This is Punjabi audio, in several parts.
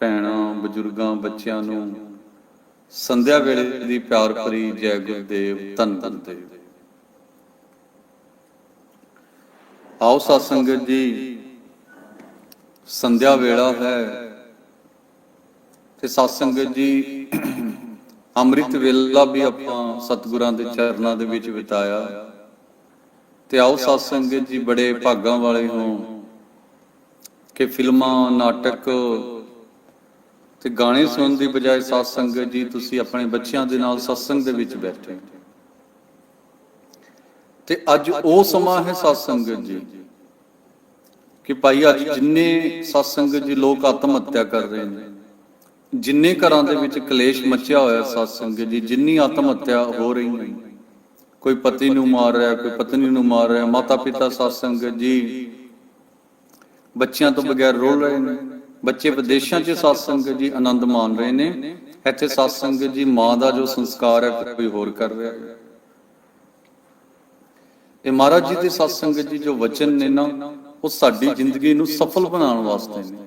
ਭੈਣਾਂ, ਬਜ਼ੁਰਗਾਂ, ਬੱਚਿਆਂ ਨੂੰ ਸੰਧਿਆ ਵੇਲੇ ਦੀ ਪਿਆਰ ਭਰੀ ਜੈ ਗੁਰਦੇਵ, ਧੰਨ ਧੰਨ ਦੇਵ ਆਓ ਸਾਧ ਸੰਗਤ ਜੀ, ਸੰਧਿਆ ਵੇਲਾ ਹੈ ਤੇ ਸਾਧ ਸੰਗਤ ਜੀ, ਅੰਮ੍ਰਿਤ ਵੇਲਾ ਵੀ ਆਪਾਂ ਸਤਿਗੁਰਾਂ ਦੇ ਚਰਨਾਂ ਦੇ ਵਿੱਚ ਬਿਤਾਇਆ। ਤੇ ਆਓ ਸਾਧ ਸੰਗਤ ਜੀ, ਬੜੇ ਭਾਗਾਂ ਵਾਲੇ ਹੋ ਕਿ ਫਿਲਮਾਂ, ਨਾਟਕ ਤੇ ਗਾਣੇ ਸੁਣਨ ਦੀ ਬਜਾਏ ਸਾਧ ਸੰਗਤ ਜੀ, ਤੁਸੀਂ ਆਪਣੇ ਬੱਚਿਆਂ ਦੇ ਨਾਲ ਸਤਸੰਗ ਦੇ ਵਿੱਚ ਬੈਠੇ ਹੋ। ਤੇ ਅੱਜ ਉਹ ਸਮਾਂ ਹੈ ਸਾਧ ਸੰਗਤ ਜੀ, ਕਿ ਭਾਈ ਅੱਜ ਜਿੰਨੇ ਸਾਧ ਸੰਗਤ ਜੀ ਲੋਕ ਆਤਮ ਹੱਤਿਆ ਕਰ ਰਹੇ ਨੇ, ਜਿੰਨੇ ਘਰਾਂ ਦੇ ਵਿੱਚ ਕਲੇਸ਼ ਮੱਚਿਆ ਹੋਇਆ ਸਾਧ ਸੰਗਤ ਜੀ, ਜਿੰਨੀ ਆਤਮ ਹੱਤਿਆ ਹੋ ਰਹੀ ਹੈ ਕੋਈ ਪਤੀ ਨੂੰ ਮਾਰ ਰਿਹਾ, ਕੋਈ ਪਤਨੀ ਨੂੰ ਮਾਰ ਰਿਹਾ ਮਾਤਾ ਪਿਤਾ ਸਾਧ ਸੰਗਤ ਜੀ, ਬੱਚਿਆਂ ਤੋਂ ਬਗੈਰ ਰੋਲ ਰਹੇ ਨੇ ਬੱਚੇ ਵਿਦੇਸ਼ਾਂ 'ਚ ਸਾਧ ਸੰਗਤ ਜੀ ਆਨੰਦ ਮਾਣ ਰਹੇ ਨੇ। ਇੱਥੇ ਸਾਧ ਸੰਗਤ ਜੀ ਮਾਂ ਦਾ ਜੋ ਸੰਸਕਾਰ ਹੈ ਕੋਈ ਹੋਰ ਕਰ ਰਿਹਾ। ਹੈ ਇਹ ਮਹਾਰਾਜ ਜੀ ਦੇ ਸਾਧ ਸੰਗਤ ਜੀ ਜੋ ਵਚਨ ਨੇ ਨਾ, ਉਹ ਸਾਡੀ ਜ਼ਿੰਦਗੀ ਨੂੰ ਸਫਲ ਬਣਾਉਣ ਵਾਸਤੇ ਨੇ।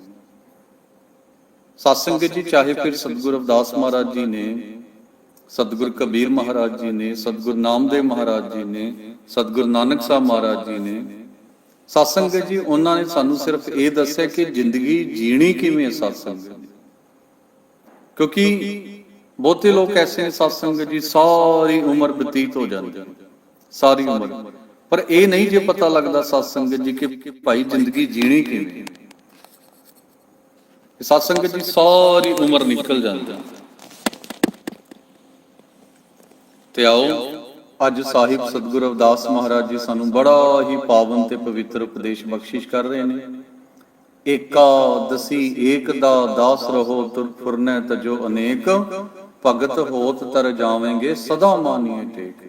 ਸਾਧ ਸੰਗਤ ਜੀ ਚਾਹੇ ਫਿਰ ਸਤਿਗੁਰ ਅਰਦਾਸ ਮਹਾਰਾਜ ਜੀ ਨੇ, ਸਤਿਗੁਰ ਕਬੀਰ ਮਹਾਰਾਜ ਜੀ ਨੇ, ਸਤਿਗੁਰ ਨਾਮਦੇਵ ਮਹਾਰਾਜ ਜੀ ਨੇ, ਸਤਿਗੁਰ ਨਾਨਕ ਸਾਹਿਬ ਮਹਾਰਾਜ ਜੀ ਨੇ ਸਤਸੰਗ ਜੀ, ਉਹਨਾਂ ਨੇ ਸਾਨੂੰ ਸਿਰਫ ਇਹ ਦੱਸਿਆ ਕਿ ਜ਼ਿੰਦਗੀ ਜੀਣੀ ਕਿਵੇਂ ਹੈ ਸਾਧ ਸੰਗਤ ਕਿਉਂਕਿ ਬਹੁਤੇ ਲੋਕ ਐਸੇ ਨੇ ਸਾਧ ਜੀ, ਸਾਰੀ ਉਮਰ ਬਤੀਤ ਹੋ ਜਾਂਦੀ ਸਾਰੀ ਉਮਰ। ਪਰ ਇਹ ਨਹੀਂ ਜੇ ਪਤਾ ਲੱਗਦਾ ਸਤਸੰਗ ਜੀ ਕਿ ਭਾਈ ਜ਼ਿੰਦਗੀ ਜੀਣੀ ਕਿਵੇਂ ਸਤਸੰਗ ਜੀ, ਸਾਰੀ ਉਮਰ ਨਿਕਲ ਜਾਂਦੀ ਤੇ ਆਓ ਅੱਜ ਸਾਹਿਬ ਸਤਿਗੁਰੂ ਅਵਦਾਸ ਮਹਾਰਾਜ ਜੀ ਸਾਨੂੰ ਬੜਾ ਹੀ ਪਾਵਨ ਤੇ ਪਵਿੱਤਰ ਉਪਦੇਸ਼ ਬਖਸ਼ਿਸ਼ ਕਰ ਰਹੇ ਨੇ। ਏਕਾ ਦਸੀ ਏਕ ਦਾ ਦਾਸ ਰਹੋ, ਤੁਰ ਫੁਰਨੈ ਤਜੋ ਅਨੇਕ, ਭਗਤ ਹੋਤ ਤਰ ਜਾਵੇਂਗੇ, ਸਦਾ ਮਾਨੀਏ ਟੇਕ।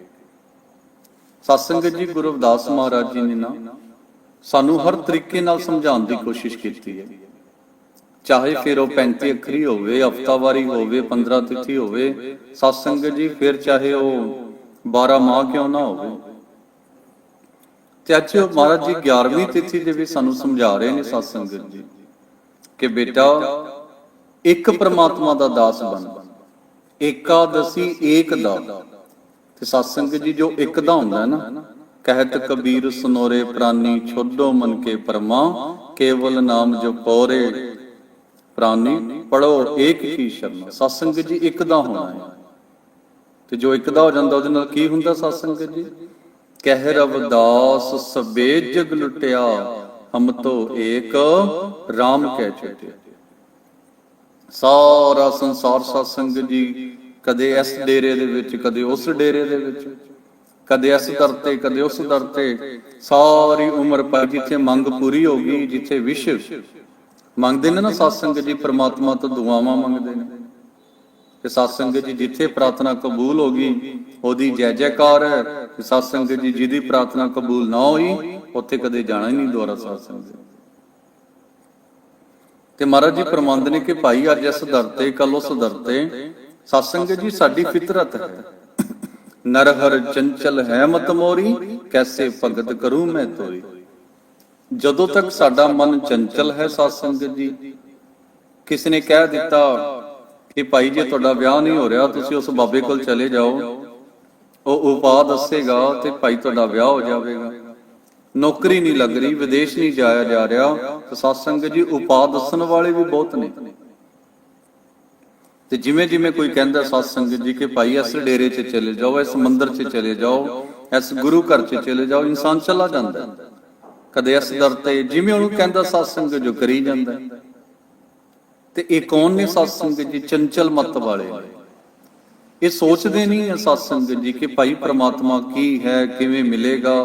ਸਤਸੰਗਤ ਜੀ, ਗੁਰੂ ਅਵਦਾਸ ਮਹਾਰਾਜ ਜੀ ਨੇ ਨਾ ਸਾਨੂੰ ਹਰ ਤਰੀਕੇ ਨਾਲ ਸਮਝਾਉਣ ਦੀ ਕੋਸ਼ਿਸ਼ ਕੀਤੀ ਹੈ। ਚਾਹੇ ਫਿਰ ਉਹ 35 ਅੱਖਰੀ ਹੋਵੇ, ਹਫਤਾਵਾਰੀ ਹੋਵੇ 15 ਤਿਥੀ ਹੋਵੇ ਸਤਸੰਗ ਜੀ, ਫਿਰ ਚਾਹੇ ਉਹ 12 ਮਾਹ ਕਿਉਂ ਨਾ ਹੋਵੇ? ਤੇ ਅੱਜ ਮਹਾਰਾਜ ਜੀ 11ਵੀਂ ਤਿਥੀ ਦੇ ਵੀ ਸਾਨੂੰ ਸਮਝਾ ਰਹੇ ਨੇ ਸਤਸੰਗਤ ਜੀ ਕਿ ਬੇਟਾ, ਇੱਕ ਪ੍ਰਮਾਤਮਾ ਦਾ ਦਾਸ ਬਣ। ਏਕਾਦਸੀ ਏਕ ਦਾ। ਤੇ ਸਤਸੰਗਤ ਜੀ, ਜੋ ਇੱਕ ਦਾ ਹੁੰਦਾ ਹੈ ਨਾ, ਕਹਿਤ ਕਬੀਰ ਸੁਨੋਰੇ ਪ੍ਰਾਨੀ ਛੋਡੋ ਮਨ ਕੇ ਪਰਮਾ, ਕੇਵਲ ਨਾਮ ਜੋ ਪੋਰੇ। ਪ੍ਰਾਨੀ ਪੜੋ ਏਕ ਕੀ ਸ਼ਰਮ। ਸਤਸੰਗਤ ਜੀ, ਇੱਕ ਦਾ ਹੋਣਾ ਹੈ। ਤੇ ਜੋ ਇੱਕ ਦਾ ਹੋ ਜਾਂਦਾ ਉਹਦੇ ਨਾਲ ਕੀ ਹੁੰਦਾ ਸਤਸੰਗਤ ਜੀ? ਕਹਿ ਰਵਦਾਸ, ਸਬੇ ਜਗ ਲੁਟਿਆ, ਹਮ ਤੋ ਏਕ RAM ਕਹਿ ਚੁਕੇ ਸਾਰਾ ਸੰਸਾਰ ਸਤਸੰਗਤ ਜੀ, ਕਦੇ ਇਸ ਡੇਰੇ ਦੇ ਵਿੱਚ, ਕਦੇ ਉਸ ਡੇਰੇ ਦੇ ਵਿੱਚ, ਕਦੇ ਇਸ ਦਰ ਤੇ, ਕਦੇ ਉਸ ਦਰ ਤੇ। ਸਾਰੀ ਉਮਰ ਪਰ ਜਿੱਥੇ ਮੰਗ ਪੂਰੀ ਹੋ ਗਈ, ਜਿੱਥੇ ਵਿਸ਼ਵ ਮੰਗਦੇ ਨੇ ਨਾ ਸਤਸੰਗ ਜੀ, ਪ੍ਰਮਾਤਮਾ ਤੋਂ ਦੁਆਵਾਂ ਮੰਗਦੇ ਨੇ। ਤੇ ਸਤਸੰਗ ਜੀ ਜਿੱਥੇ ਪ੍ਰਾਰਥਨਾ ਕਬੂਲ ਹੋ ਗਈ, ਉਹਦੀ ਜੈ ਜੈਕਾਰ ਹੈ। ਤੇ ਜੀ ਜਿਹਦੀ ਪ੍ਰਾਰਥਨਾ ਕਬੂਲ ਨਾ ਹੋਈ, ਉੱਥੇ ਕਦੇ ਜਾਣਾ ਹੀ ਨਹੀਂ ਦੁਆਰਾ ਸਤਸੰਗ ਤੇ ਮਹਾਰਾਜ ਜੀ ਪ੍ਰਮੰਦ ਨੇ ਕਿ ਭਾਈ ਅੱਜ ਇਸ ਦਰ ਤੇ ਕੱਲ ਉਸ ਦਰ ਤੇ ਸਤਸੰਗ ਜੀ ਸਾਡੀ ਫਿਤਰਤ ਹੈ। ਨਰ ਹਰ ਚੰਚਲ ਹੈ ਮਤ ਮੋਰੀ, ਕੈਸੇ ਭਗਤ ਕਰੂ ਮੈਂ ਤੋਰੀ। ਜਦੋਂ ਤੱਕ ਸਾਡਾ ਮਨ ਚੰਚਲ ਹੈ ਸਾਧ ਸੰਗਤ ਜੀ, ਕਿਸ ਨੇ ਕਹਿ ਦਿੱਤਾ ਕਿ ਭਾਈ ਜੇ ਤੁਹਾਡਾ ਵਿਆਹ ਨਹੀਂ ਹੋ ਰਿਹਾ, ਤੁਸੀਂ ਉਸ ਬਾਬੇ ਕੋਲ ਚਲੇ ਜਾਓ। ਉਹ ਉਪਾਅ ਦੱਸੇਗਾ ਤੇ ਭਾਈ ਤੁਹਾਡਾ ਵਿਆਹ ਹੋ ਜਾਵੇਗਾ। ਨੌਕਰੀ ਨਹੀਂ ਲੱਗ ਰਹੀ, ਵਿਦੇਸ਼ ਨਹੀਂ ਜਾਇਆ ਜਾ ਰਿਹਾ। ਤੇ ਸਾਧ ਜੀ, ਉਪਾਅ ਦੱਸਣ ਵਾਲੇ ਵੀ ਬਹੁਤ ਨੇ। ਤੇ ਜਿਵੇਂ ਜਿਵੇਂ ਕੋਈ ਕਹਿੰਦਾ ਸਤਸੰਗ ਜੀ ਕਿ ਭਾਈ ਇਸ ਡੇਰੇ 'ਚ ਚਲੇ ਜਾਓ, ਇਸ ਮੰਦਿਰ 'ਚ ਚਲੇ ਜਾਓ, ਇਸ ਗੁਰੂ ਘਰ 'ਚ ਚਲੇ ਜਾਓ, ਇਨਸਾਨ ਚਲਾ ਜਾਂਦਾ। ਕਦੇ ਇਸ ਦਰ ਤੇ, ਜਿਵੇਂ ਉਹਨੂੰ ਕਹਿੰਦਾ ਸਤਸੰਗ ਜੋ ਕਰੀ ਜਾਂਦਾ। ਤੇ ਇਹ ਕੌਣ ਨੇ ਸਤਸੰਗ ਜੀ? ਚੰਚਲ ਮਤ ਵਾਲੇ। ਇਹ ਸੋਚਦੇ ਨਹੀਂ ਹੈ ਸਤਸੰਗ ਜੀ ਕਿ ਭਾਈ ਪ੍ਰਮਾਤਮਾ ਕੀ ਹੈ ਕਿਵੇਂ ਮਿਲੇਗਾ?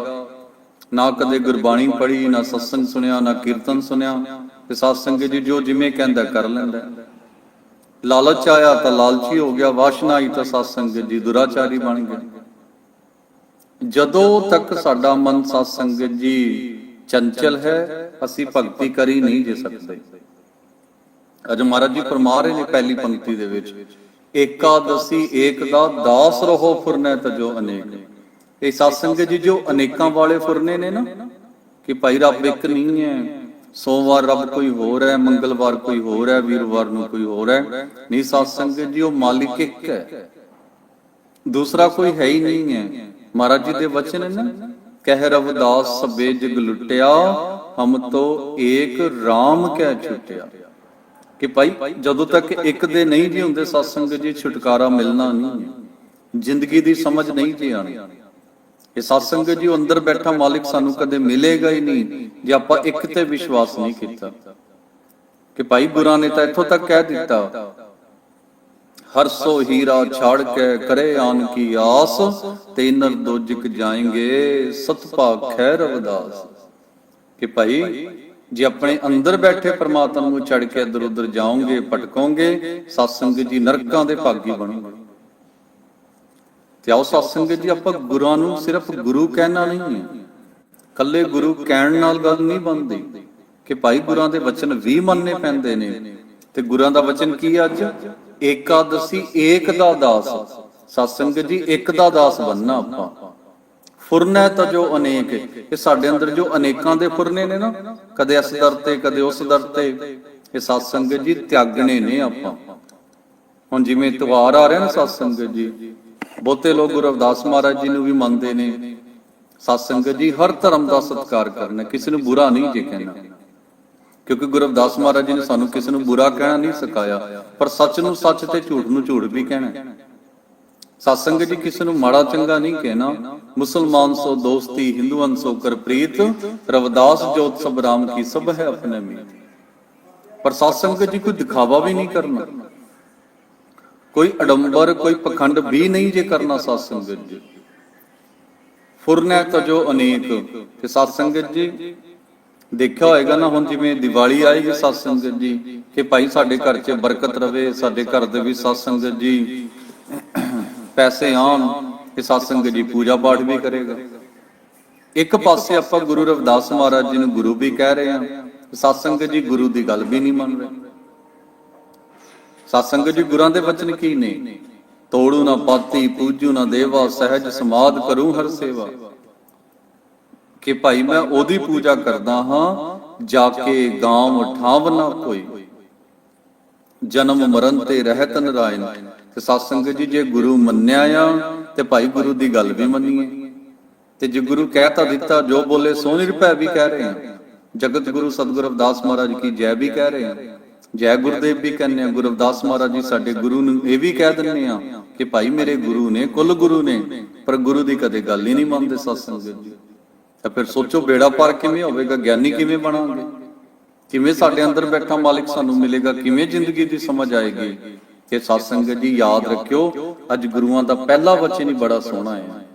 ਨਾ ਕਦੇ ਗੁਰਬਾਣੀ ਪੜ੍ਹੀ ਨਾ ਸਤਸੰਗ ਸੁਣਿਆ ਨਾ ਕੀਰਤਨ ਸੁਣਿਆ। ਤੇ ਸਤਸੰਗ ਜੀ ਜੋ ਜਿਵੇਂ ਕਹਿੰਦਾ ਕਰ ਲੈਂਦਾ। ਲਾਲਚ ਆਇਆ ਤਾਂ ਲਾਲਚੀ ਹੋ ਗਿਆ ਵਾਸ਼ਨਾ ਆਈ ਤਾਂ ਸਤਸੰਗ ਜੀ ਦੁਰਾਚਾਰੀ ਬਣ ਗਿਆ। ਜਦੋਂ ਤੱਕ ਸਾਡਾ ਮਨ ਸਤਸੰਗ ਜੀ ਚੰਚਲ ਹੈ ਅਸੀਂ ਭਗਤੀ ਕਰੀ ਨਹੀਂ ਜੇ ਸਕਦੇ ਅੱਜ ਮਹਾਰਾਜ ਜੀ ਫਰਮਾ ਰਹੇ ਨੇ ਪਹਿਲੀ ਪੰਕਤੀ ਦੇ ਵਿੱਚ, ਏਕਾਦਸੀ ਏਕ ਦਾ ਦਾਸ ਰਹੋ ਫੁਰਨੇ ਤਜੋ ਅਨੇਕ। ਇਹ ਸਤਸੰਗ ਜੀ, ਜੋ ਅਨੇਕਾਂ ਵਾਲੇ ਫੁਰਨੇ ਨੇ ਨਾ, ਕਿ ਭਾਈ ਰੱਬ ਇੱਕ ਨਹੀਂ ਹੈ। ਸੋਮਵਾਰ ਰੱਬ ਕੋਈ ਹੋਰ ਹੈ, ਮੰਗਲਵਾਰ ਕੋਈ ਹੋਰ ਹੈ, ਵੀਰਵਾਰ ਨੂੰ ਕੋਈ ਹੋਰ ਹੈ। ਨਹੀਂ ਸਾਧ ਸੰਗਤ ਜੀ, ਉਹ ਮਾਲਿਕ ਇੱਕ ਹੈ। ਦੂਸਰਾ ਕੋਈ ਹੈ ਹੀ ਨਹੀਂ ਹੈ। ਮਹਾਰਾਜ ਜੀ ਦੇ ਵਚਨ ਹੈ ਨਾ, ਕਹਿ ਰਵਦਾਸ ਸਭੇ ਜਗ ਲੁੱਟਿਆ, ਹਮ ਤੋ ਏਕ RAM ਕਹਿ ਛੁਟਿਆ। ਕਿ ਭਾਈ, ਜਦੋਂ ਤੱਕ ਇੱਕ ਦੇ ਨਹੀਂ ਜੀ ਹੁੰਦੇ, ਸਤਸੰਗ ਜੀ, ਛੁਟਕਾਰਾ ਮਿਲਣਾ ਨਹੀਂ। ਹੈ ਜ਼ਿੰਦਗੀ ਦੀ ਸਮਝ ਨਹੀਂ ਜੀ ਆਣੀ। ਇਹ ਸਤਸੰਗ ਜੀ ਅੰਦਰ ਬੈਠਾ ਮਾਲਿਕ ਸਾਨੂੰ ਕਦੇ ਮਿਲੇਗਾ ਹੀ ਨਹੀਂ, ਜੇ ਆਪਾਂ ਇੱਕ ਤੇ ਵਿਸ਼ਵਾਸ ਨਹੀਂ ਕੀਤਾ। ਕਿ ਭਾਈ, ਗੁਰਾਂ ਨੇ ਤਾਂ ਇੱਥੋਂ ਤੱਕ ਕਹਿ ਦਿੱਤਾ। ਹਰਸੋ ਹੀਰਾ ਛਾੜ ਕੇ ਕਰੇ ਆਨ ਕੀ ਆਸ, ਤੇ ਨਰ ਦੋਜਿਕ ਜਾਏਂਗੇ ਸਤਪਾ ਖੈਰ ਅਵਦਾਸ। ਕਿ ਭਾਈ ਜੇ ਆਪਣੇ ਅੰਦਰ ਬੈਠੇ ਪ੍ਰਮਾਤਮਾ ਨੂੰ ਛੱਡ ਕੇ ਇਧਰ ਉਧਰ ਜਾਓਗੇ, ਭਟਕੋਗੇ, ਸਤਸੰਗ ਜੀ ਨਰਕਾਂ ਦੇ ਭਾਗੀ ਬਣੋਗੇ। ਤੇ ਆਓ ਸਤਸੰਗ ਜੀ, ਆਪਾਂ ਗੁਰਾਂ ਨੂੰ ਸਿਰਫ ਗੁਰੂ ਕਹਿਣਾ ਨਹੀਂ ਹੈ ਕੱਲੇ ਗੁਰੂ ਕਹਿਣ ਨਾਲ ਗੱਲ ਨਹੀਂ ਬਣਦੀ ਕਿ ਭਾਈ ਗੁਰਾਂ ਦੇ ਵਚਨ ਵੀ ਮੰਨਣੇ ਪੈਂਦੇ ਨੇ। ਤੇ ਗੁਰਾਂ ਦਾ ਵਚਨ ਕੀ ਹੈ ਅੱਜ? ਏਕਾਦਸੀ ਏਕ ਦਾ ਦਾਸ। ਸਤਸੰਗ ਜੀ ਇੱਕ ਦਾ ਦਾਸ ਬੰਨਾ ਆਪਾਂ। ਫੁਰਨਾ ਤਾਂ ਜੋ ਅਨੇਕ ਇਹ ਸਾਡੇ ਅੰਦਰ ਜੋ ਅਨੇਕਾਂ ਦੇ ਫੁਰਨੇ ਨੇ ਨਾ, ਕਦੇ ਇਸ ਦਰ ਤੇ, ਕਦੇ ਉਸ ਦਰ ਤੇ, ਇਹ ਸਤਸੰਗ ਜੀ ਤਿਆਗਣੇ ਨੇ ਆਪਾਂ। ਹੁਣ ਜਿਵੇਂ ਤਿਉਹਾਰ ਆ ਰਿਹਾ ਨਾ ਸਤਸੰਗ ਜੀ, ਬਹੁਤੇ ਲੋਕ ਗੁਰੂ ਰਵਿਦਾਸ ਮਹਾਰਾਜ ਜੀ ਨੂੰ ਵੀ ਮੰਨਦੇ ਨੇ। ਸਤਸੰਗ ਜੀ ਹਰ ਧਰਮ ਦਾ ਸਤਿਕਾਰ ਕਰਨਾ, ਕਿਸੇ ਨੂੰ ਬੁਰਾ ਨਹੀਂ ਜੇ ਕਹਿਣਾ। ਕਿਉਂਕਿ ਗੁਰੂ ਰਵਿਦਾਸ ਮਹਾਰਾਜ ਜੀ ਨੇ ਸਾਨੂੰ ਕਿਸੇ ਨੂੰ ਬੁਰਾ ਕਹਿਣਾ ਨਹੀਂ ਸਿਖਾਇਆ ਪਰ ਸੱਚ ਨੂੰ ਸੱਚ ਤੇ ਝੂਠ ਨੂੰ ਝੂਠ ਵੀ ਕਹਿਣਾ। ਸਤਸੰਗ ਜੀ, ਕਿਸੇ ਨੂੰ ਮਾੜਾ ਚੰਗਾ ਨਹੀਂ ਕਹਿਣਾ। ਮੁਸਲਮਾਨ ਸੋ ਦੋਸਤੀ, ਹਿੰਦੂਆਂ ਸੋ ਕਰ ਪ੍ਰੀਤ। ਜੋਤ ਸਭ ਰਾਮ ਕੀ ਸਭ ਹੈ ਆਪਣੇ ਮੀਤ। ਪਰ ਸਤਸੰਗ ਜੀ ਕੋਈ ਦਿਖਾਵਾ ਵੀ ਨਹੀਂ ਕਰਨਾ। ਕੋਈ ਅਡੰਬਰ, ਕੋਈ ਪਖੰਡ ਵੀ ਨਹੀਂ ਜੇ ਕਰਨਾ ਸਤਸੰਗ ਜੀ। ਫੁਰਨਾ ਤਾਂ ਅਨੇਕ। ਤੇ ਸਤਸੰਗਤ ਜੀ, ਦੇਖਿਆ ਹੋਏਗਾ ਨਾ ਹੁਣ ਜਿਵੇਂ ਦੀਵਾਲੀ ਆਏਗੀ ਸਤਸੰਗ ਜੀ, ਕਿ ਭਾਈ ਸਾਡੇ ਘਰ 'ਚ ਬਰਕਤ ਰਵੇ, ਸਾਡੇ ਘਰ ਦੇ ਵੀ ਸਤਸੰਗ ਜੀ। ਪੈਸੇ ਆਉਣ ਤੇ ਸਤਸੰਗਤ ਜੀ ਪੂਜਾ ਪਾਠ ਵੀ ਕਰੇਗਾ। ਇੱਕ ਪਾਸੇ ਆਪਾਂ ਗੁਰੂ ਰਵਿਦਾਸ ਮਹਾਰਾਜ ਜੀ ਨੂੰ ਗੁਰੂ ਵੀ ਕਹਿ ਰਹੇ ਹਾਂ ਸਤਸੰਗਤ ਜੀ ਗੁਰੂ ਦੀ ਗੱਲ ਵੀ ਨਹੀਂ ਮੰਨ ਰਹੇ। ਸਤਸੰਗਤ ਜੀ ਗੁਰਾਂ ਦੇ ਬਚਨ ਕੀ ਨੇ? ਤੋੜੂ ਨਾ ਪਾਤੀ, ਪੂਜੂ ਨਾ ਦੇਵਾ, ਸਹਿਜ ਸਮਾਦ ਕਰੂ ਹਰ ਸੇਵਾ। ਕਿ ਭਾਈ ਮੈਂ ਉਹਦੀ ਪੂਜਾ ਕਰਦਾ ਹਾਂ, ਜਾ ਕੇ ਗਾਮ ਠਾਵ ਨਾ ਕੋਈ। ਜਨਮ ਮਰਨ ਤੇ ਰਹਿਤ ਨਰਾਇਣ। ਤੇ ਸਤਸੰਗ ਜੀ, ਜੇ ਗੁਰੂ ਮੰਨਿਆ ਆ, ਤੇ ਭਾਈ ਗੁਰੂ ਦੀ ਗੱਲ ਵੀ ਮੰਨੀਏ। ਤੇ ਜੇ ਗੁਰੂ ਕਹਿ ਤਾਂ ਦਿੱਤਾ, ਜੋ ਬੋਲੇ ਸੋ ਨਿਰਭੈ ਵੀ ਕਹਿ ਰਹੇ ਆ। ਜਗਤ ਗੁਰੂ ਸਤਿਗੁਰੂ ਰਵਿਦਾਸ ਮਹਾਰਾਜ ਕੀ ਜੈ ਵੀ ਕਹਿ ਰਹੇ ਆ। ਜੈ ਗੁਰਦੇਵ ਵੀ ਕਹਿੰਦੇ ਆ, ਗੁਰੂ ਰਵਿਦਾਸ ਮਹਾਰਾਜ ਜੀ ਸਾਡੇ ਗੁਰੂ ਨੂੰ ਇਹ ਵੀ ਕਹਿ ਦਿੰਦੇ ਆ ਕਿ ਭਾਈ ਮੇਰੇ ਗੁਰੂ ਨੇ, ਕੁੱਲ ਗੁਰੂ ਨੇ, ਪਰ ਗੁਰੂ ਦੀ ਕਦੇ ਗੱਲ ਹੀ ਨਹੀਂ ਮੰਨਦੇ ਸਤਸੰਗ ਜੀ। ਤਾਂ ਫਿਰ ਸੋਚੋ ਬੇੜਾ ਪਾਰ ਕਿਵੇਂ ਹੋਵੇਗਾ, ਗਿਆਨੀ ਕਿਵੇਂ ਬਣਾਂਗੇ? ਕਿਵੇਂ ਸਾਡੇ ਅੰਦਰ ਬੈਠਾ ਮਾਲਿਕ ਸਾਨੂੰ ਮਿਲੇਗਾ, ਕਿਵੇਂ ਜ਼ਿੰਦਗੀ ਦੀ ਸਮਝ ਆਏਗੀ? ਇਹ ਸਤਸੰਗ ਜੀ ਯਾਦ ਰੱਖਿਓ, ਅੱਜ ਗੁਰੂਆਂ ਦਾ ਪਹਿਲਾ ਵਚਨ ਹੀ ਬੜਾ ਸੋਹਣਾ ਹੈ।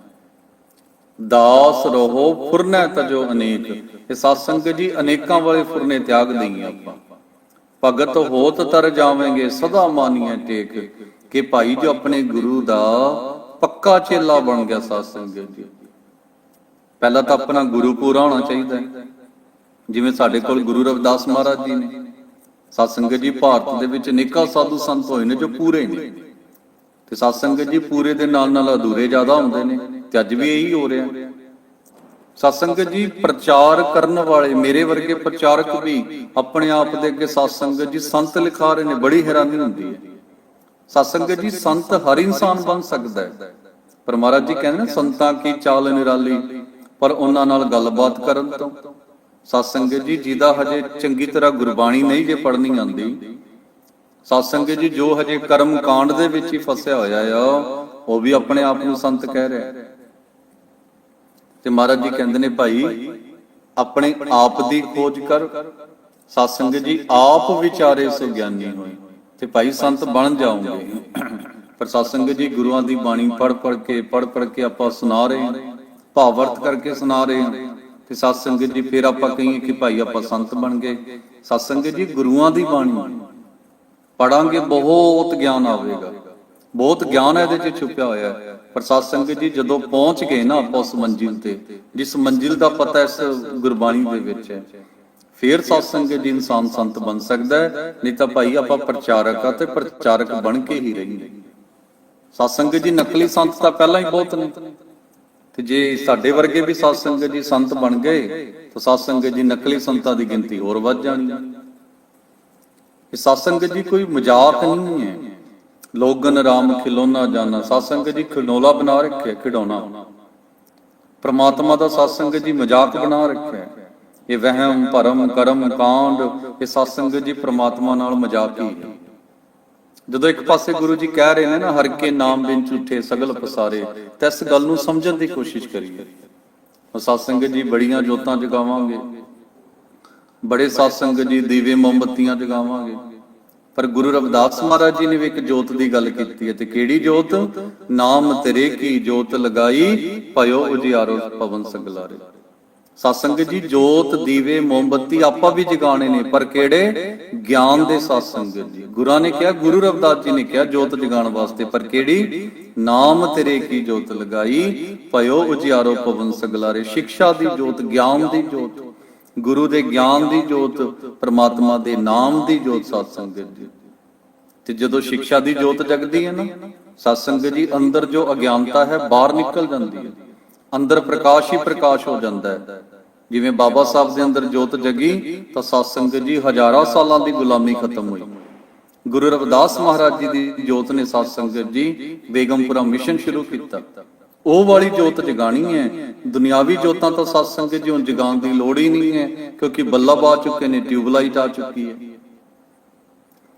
ਦਾਸ ਰਹੋ, ਫੁਰਨਾ ਤਜੋ ਅਨੇਕ। ਇਹ ਸਤਸੰਗ ਜੀ ਅਨੇਕਾਂ ਵਾਲੇ ਫੁਰਨੇ ਤਿਆਗ ਦਈਏ ਆਪਾਂ। ਭਗਤ ਹੋਤ ਤਰ ਜਾਵੇਂਗੇ, ਸਦਾ ਮਾਨੀਏ ਟੇਕ। ਕਿ ਭਾਈ ਜੋ ਆਪਣੇ ਗੁਰੂ ਦਾ ਪੱਕਾ ਚੇਲਾ ਬਣ ਗਿਆ ਸਤਸੰਗ ਜੀ। ਪਹਿਲਾਂ ਤਾਂ ਆਪਣਾ ਗੁਰੂ ਪੂਰਾ ਹੋਣਾ ਚਾਹੀਦਾ ਹੈ। ਜਿਵੇਂ ਸਾਡੇ ਕੋਲ ਗੁਰੂ ਰਵਿਦਾਸ ਮਹਾਰਾਜ ਜੀ ਨੇ। ਸਤਸੰਗਤ ਜੀ, ਭਾਰਤ ਦੇ ਵਿੱਚ ਅਨੇਕਾਂ ਸਾਧੂ ਸੰਤ ਹੋਏ ਨੇ ਜੋ ਪੂਰੇ ਨੇ। ਤੇ ਸਤਸੰਗਤ ਜੀ ਪੂਰੇ ਦੇ ਨਾਲ ਨਾਲ ਅਧੂਰੇ ਜ਼ਿਆਦਾ ਹੁੰਦੇ ਨੇ ਤੇ ਅੱਜ ਵੀ ਇਹੀ ਹੋ ਰਿਹਾ। ਸਤਸੰਗਤ ਜੀ, ਪ੍ਰਚਾਰ ਕਰਨ ਵਾਲੇ, ਮੇਰੇ ਵਰਗੇ ਪ੍ਰਚਾਰਕ ਵੀ ਆਪਣੇ ਆਪ ਦੇ ਅੱਗੇ ਸਤਸੰਗਤ ਜੀ ਸੰਤ ਲਿਖਾ ਰਹੇ ਨੇ, ਬੜੀ ਹੈਰਾਨੀ ਹੁੰਦੀ ਹੈ। ਸਤਸੰਗਤ ਜੀ ਸੰਤ ਹਰ ਇਨਸਾਨ ਬਣ ਸਕਦਾ ਹੈ। ਪਰ ਮਹਾਰਾਜ ਜੀ ਕਹਿੰਦੇ ਨੇ, ਸੰਤਾਂ ਕੀ ਚਾਲ ਨਿਰਾਲੀ, ਪਰ ਉਹਨਾਂ ਨਾਲ ਗੱਲਬਾਤ ਕਰਨ ਤੋਂ ਸਤਸੰਗਤ ਜੀ, ਜਿਹਦਾ ਹਜੇ ਚੰਗੀ ਤਰ੍ਹਾਂ ਗੁਰਬਾਣੀ ਨਹੀਂ ਜੇ ਪੜ੍ਹਨੀ ਆਂਦੀ ਸਤਸੰਗਤ ਜੀ, ਜੋ ਹਜੇ ਕਰਮ ਕਾਂਡ ਦੇ ਵਿੱਚ ਹੀ ਫਸਿਆ ਹੋਇਆ ਆ, ਉਹ ਵੀ ਆਪਣੇ ਆਪ ਨੂੰ ਸੰਤ ਕਹਿ ਰਿਹਾ। ਤੇ ਮਹਾਰਾਜ ਜੀ ਕਹਿੰਦੇ ਨੇ ਭਾਈ, ਆਪਣੇ ਆਪ ਦੀ ਖੋਜ ਕਰ। ਸਤਸੰਗਤ ਜੀ, ਆਪ ਵਿਚਾਰੇ ਸੋ ਗਿਆਨੀ ਹੋਏ। ਤੇ ਭਾਈ, ਸੰਤ ਬਣ ਜਾਓਗੇ। ਪਰ ਸਤਸੰਗਤ ਜੀ, ਗੁਰੂਆਂ ਦੀ ਬਾਣੀ ਪੜ ਪੜ ਕੇ ਪੜ ਪੜ ਕੇ ਆਪਾਂ ਸੁਣਾ ਰਹੇ ਹਾਂ। ਭਾਵਰਤ ਕਰਕੇ ਸੁਣਾ ਰਹੇ ਹਾਂ। ਤੇ ਸਤਸੰਗਤ ਜੀ, ਫਿਰ ਆਪਾਂ ਕਹੀਏ ਕਿ ਭਾਈ ਆਪਾਂ ਸੰਤ ਬਣ ਗਏ। ਸਤਸੰਗਤ ਜੀ, ਗੁਰੂਆਂ ਦੀ ਬਾਣੀ। ਪੜਾਂਗੇ, ਬਹੁਤ ਗਿਆਨ ਆਵੇਗਾ। ਬਹੁਤ ਗਿਆਨ ਇਹਦੇ ਚ ਛੁਪਿਆ ਹੋਇਆ ਹੈ। ਪਰ ਸਤਸੰਗਤ ਜੀ, ਜਦੋਂ ਪਹੁੰਚ ਗਏ ਨਾ ਆਪਾਂ ਉਸ ਮੰਜ਼ਿਲ ਤੇ, ਜਿਸ ਮੰਜ਼ਿਲ ਦਾ ਪਤਾ ਇਸ ਗੁਰਬਾਣੀ ਦੇ ਵਿੱਚ ਹੈ, ਫਿਰ ਸਤਸੰਗਤ ਜੀ ਇਨਸਾਨ ਸੰਤ ਬਣ ਸਕਦਾ ਹੈ, ਨਹੀਂ ਤਾਂ ਭਾਈ ਆਪਾਂ ਪ੍ਰਚਾਰਕ ਆ ਤੇ ਪ੍ਰਚਾਰਕ ਬਣ ਕੇ ਹੀ ਰਹੀਏ। ਸਤਸੰਗਤ ਜੀ, ਨਕਲੀ ਸੰਤ ਤਾਂ ਪਹਿਲਾਂ ਹੀ ਬਹੁਤ ਨੇ। ਤੇ ਜੇ ਸਾਡੇ ਵਰਗੇ ਵੀ ਸਾਧ ਸੰਗਤ ਜੀ ਸੰਤ ਬਣ ਗਏ, ਤਾਂ ਸਾਧ ਸੰਗਤ ਜੀ ਨਕਲੀ ਸੰਤਾਂ ਦੀ ਗਿਣਤੀ ਹੋਰ ਵੱਧ ਜਾਣੀ। ਹੈ ਇਹ ਸਾਧ ਸੰਗਤ ਜੀ ਕੋਈ ਮਜ਼ਾਕ ਨਹੀਂ ਹੈ। ਲੋਗਨ ਰਾਮ ਖਿਲੋਨਾ ਜਾਣਾ ਸਾਧ ਸੰਗਤ ਜੀ ਖਿਡੌਣਾ ਬਣਾ ਰੱਖਿਆ, ਖਿਡੌਣਾ। ਪ੍ਰਮਾਤਮਾ ਦਾ ਸਾਧ ਸੰਗਤ ਜੀ ਮਜ਼ਾਕ ਬਣਾ ਰੱਖਿਆ। ਇਹ ਵਹਿਮ, ਭਰਮ, ਕਰਮ, ਕਾਂਡ, ਇਹ ਸਾਧ ਸੰਗਤ ਜੀ ਪ੍ਰਮਾਤਮਾ ਨਾਲ ਮਜ਼ਾਕ ਹੀ ਹੈ। ਜਦੋਂ ਇੱਕ ਪਾਸੇ ਗੁਰੂ ਜੀ ਕਹਿ ਰਹੇ ਨੇ ਨਾ, ਹਰ ਕੇ ਨਾਮ ਬਿਨ ਝੂਠੇ, ਸਗਲ ਪਸਾਰੇ, ਤਾਂ ਇਸ ਗੱਲ ਨੂੰ ਸਮਝਣ ਦੀ ਕੋਸ਼ਿਸ਼ ਕਰੀਏ। ਉਹ ਸਾਧ ਸੰਗਤ ਜੀ ਬੜੀਆਂ ਜੋਤਾਂ ਜਗਾਵਾਂਗੇ। ਬੜੇ ਸਾਧ ਸੰਗਤ ਜੀ ਦੀਵੇ ਮੋਮਬੱਤੀਆਂ ਜਗਾਵਾਂਗੇ। ਪਰ ਗੁਰੂ ਰਵਿਦਾਸ ਮਹਾਰਾਜ ਜੀ ਨੇ ਵੀ ਇੱਕ ਜੋਤ ਦੀ ਗੱਲ ਕੀਤੀ ਹੈ ਤੇ ਕਿਹੜੀ ਜੋਤ? ਨਾਮ ਤੇਰੇ ਕੀ ਜੋਤ ਲਗਾਈ, ਭਇਓ ਉਜਿਆਰੋ ਪਵਨ ਸਗਲਾਰੇ। ਸਾਧ ਸੰਗਤ ਜੀ ਜੋਤ ਦੀਵੇ ਮੋਮਬੱਤੀ ਆਪਾਂ ਵੀ ਜਗਾਣੇ ਨੇ ਪਰ ਕਿਹੜੇ? ਗਿਆਨ ਦੇ ਸਾਧ ਸੰਗਤ ਜੀ। ਗੁਰਾਂ ਨੇ ਕਿਹਾ ਗੁਰੂ ਰਵਿਦਾਸ ਜੀ ਨੇ ਕਿਹਾ ਜੋਤ ਜਗਾਉਣ ਵਾਸਤੇ ਪਰ ਕਿਹੜੀ? ਨਾਮ ਤੇਰੇ ਕੀ ਜੋਤ ਲਗਾਈ? ਭਇਓ ਉਜਿਆਰੋ ਪਵਨ ਸਗਲਾਰੇ। ਸਿੱਖਿਆ ਦੀ ਜੋਤ ਗਿਆਨ ਦੀ ਜੋਤ। ਗੁਰੂ ਦੇ ਗਿਆਨ ਦੀ ਜੋਤ ਪ੍ਰਮਾਤਮਾ ਦੇ ਨਾਮ ਦੀ ਜੋਤ ਸਾਧ ਸੰਗਤ ਜੀ। ਤੇ ਜਦੋਂ ਸਿੱਖਿਆ ਦੀ ਜੋਤ ਜਗਦੀ ਹੈ ਨਾ ਸਾਧ ਸੰਗਤ ਜੀ ਅੰਦਰ ਜੋ ਅਗਿਆਨਤਾ ਹੈ ਬਾਹਰ ਨਿਕਲ ਜਾਂਦੀ ਹੈ। ਅੰਦਰ ਪ੍ਰਕਾਸ਼ ਹੀ ਪ੍ਰਕਾਸ਼ ਹੋ ਜਾਂਦਾ ਹੈ। ਜਿਵੇਂ ਬਾਬਾ ਸਾਹਿਬ ਦੇ ਅੰਦਰ ਜੋਤ ਜਗੀ, ਤਾਂ ਸਾਧ ਸੰਗਤ ਜੀ ਹਜ਼ਾਰਾਂ ਸਾਲਾਂ ਦੀ ਗੁਲਾਮੀ ਖਤਮ ਹੋਈ। ਗੁਰੂ ਰਵਿਦਾਸ ਮਹਾਰਾਜ ਜੀ ਦੀ ਜੋਤ ਨੇ ਸਾਧ ਸੰਗਤ ਜੀ ਬੇਗਮਪੁਰਾ ਮਿਸ਼ਨ ਸ਼ੁਰੂ ਕੀਤਾ। ਉਹ ਵਾਲੀ ਜੋਤ ਜਗਾਣੀ ਹੈ। ਦੁਨਿਆਵੀ ਜੋਤਾਂ ਤਾਂ ਸਾਧ ਸੰਗਤ ਜੀ ਹੁਣ ਜਗਾਉਣ ਦੀ ਲੋੜ ਹੀ ਨਹੀਂ ਹੈ, ਕਿਉਂਕਿ ਬੱਲਬ ਆ ਚੁੱਕੇ ਨੇ, ਟਿਊਬਲਾਈਟ ਆ ਚੁੱਕੀ ਹੈ।